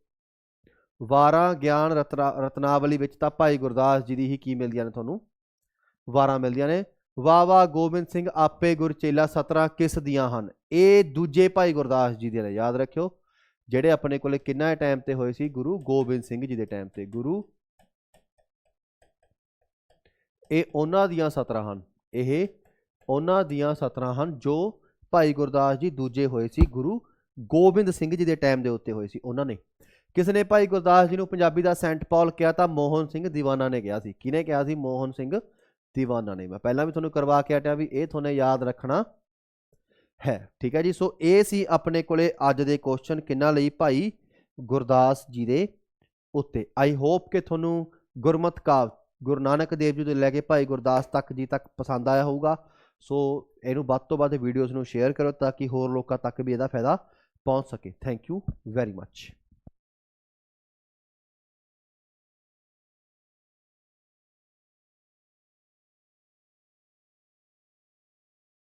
ਵਾਰਾਂ ਗਿਆਨ ਰਤਨਾ, ਰਤਨਾਵਲੀ ਵਿੱਚ ਤਾਂ ਭਾਈ ਗੁਰਦਾਸ ਜੀ ਦੀ ਹੀ ਕੀ ਮਿਲਦੀਆਂ ਨੇ ਤੁਹਾਨੂੰ? ਵਾਰਾਂ ਮਿਲਦੀਆਂ ਨੇ। ਵਾਵਾ ਗੋਬਿੰਦ ਸਿੰਘ ਆਪੇ ਗੁਰਚੇਲਾ 17 ਕਿਸ ਦੀਆਂ ਹਨ? ਇਹ ਦੂਜੇ ਭਾਈ ਗੁਰਦਾਸ ਜੀ ਦੇ ਨੇ, ਯਾਦ ਰੱਖਿਓ। ਜਿਹੜੇ ਆਪਣੇ ਕੋਲੇ ਕਿੰਨਾ ਟਾਈਮ ਤੇ ਹੋਏ ਸੀ? ਗੁਰੂ ਗੋਬਿੰਦ ਸਿੰਘ ਜੀ ਦੇ ਟਾਈਮ ਤੇ, ਗੁਰੂ ਇਹ ਉਹਨਾਂ ਦੀਆਂ 17 ਹਨ। ਇਹ ਉਹਨਾਂ ਦੀਆਂ 17 ਹਨ ਜੋ ਭਾਈ ਗੁਰਦਾਸ ਜੀ ਦੂਜੇ ਹੋਏ ਸੀ, ਗੁਰੂ ਗੋਬਿੰਦ ਸਿੰਘ ਜੀ ਦੇ ਟਾਈਮ ਦੇ ਉੱਤੇ ਹੋਏ ਸੀ, ਉਹਨਾਂ ਨੇ। ਕਿਸ ਨੇ ਭਾਈ ਗੁਰਦਾਸ ਜੀ ਨੂੰ ਪੰਜਾਬੀ ਦਾ ਸੈਂਟ ਪੌਲ ਕਿਹਾ ਤਾਂ ਮੋਹਨ ਸਿੰਘ ਦੀਵਾਨਾ ਨੇ ਕਿਹਾ ਸੀ। ਕਿਹਨੇ ਕਿਹਾ ਸੀ? ਮੋਹਨ ਸਿੰਘ ਦੀਵਾਨਾ ਨੇ। ਮੈਂ ਪਹਿਲਾਂ ਵੀ ਤੁਹਾਨੂੰ ਕਰਵਾ ਕੇ ਹਟਿਆ ਵੀ ਇਹ ਤੁਹਾਨੂੰ ਯਾਦ ਰੱਖਣਾ ਹੈ। ਠੀਕ ਹੈ ਜੀ? ਸੋ ਇਹ ਸੀ ਆਪਣੇ ਕੋਲੇ ਅੱਜ ਦੇ ਕੁਐਸਚਨ ਕਿੰਨਾ ਲਈ ਭਾਈ ਗੁਰਦਾਸ ਜੀ ਦੇ ਉੱਤੇ। ਆਈ ਹੋਪ ਕਿ ਤੁਹਾਨੂੰ ਗੁਰਮਤ ਕਾਵ ਗੁਰੂ ਨਾਨਕ ਦੇਵ ਜੀ ਤੋਂ ਲੈ ਕੇ ਭਾਈ ਗੁਰਦਾਸ ਤੱਕ ਜੀ ਤੱਕ ਪਸੰਦ ਆਇਆ ਹੋਊਗਾ। ਸੋ ਇਹਨੂੰ ਵੱਧ ਤੋਂ ਵੱਧ ਵੀਡੀਓਜ਼ ਨੂੰ ਸ਼ੇਅਰ ਕਰੋ ਤਾਂ ਕਿ ਹੋਰ ਲੋਕਾਂ ਤੱਕ ਵੀ ਇਹਦਾ ਫਾਇਦਾ ਪਹੁੰਚ ਸਕੇ। Thank you very much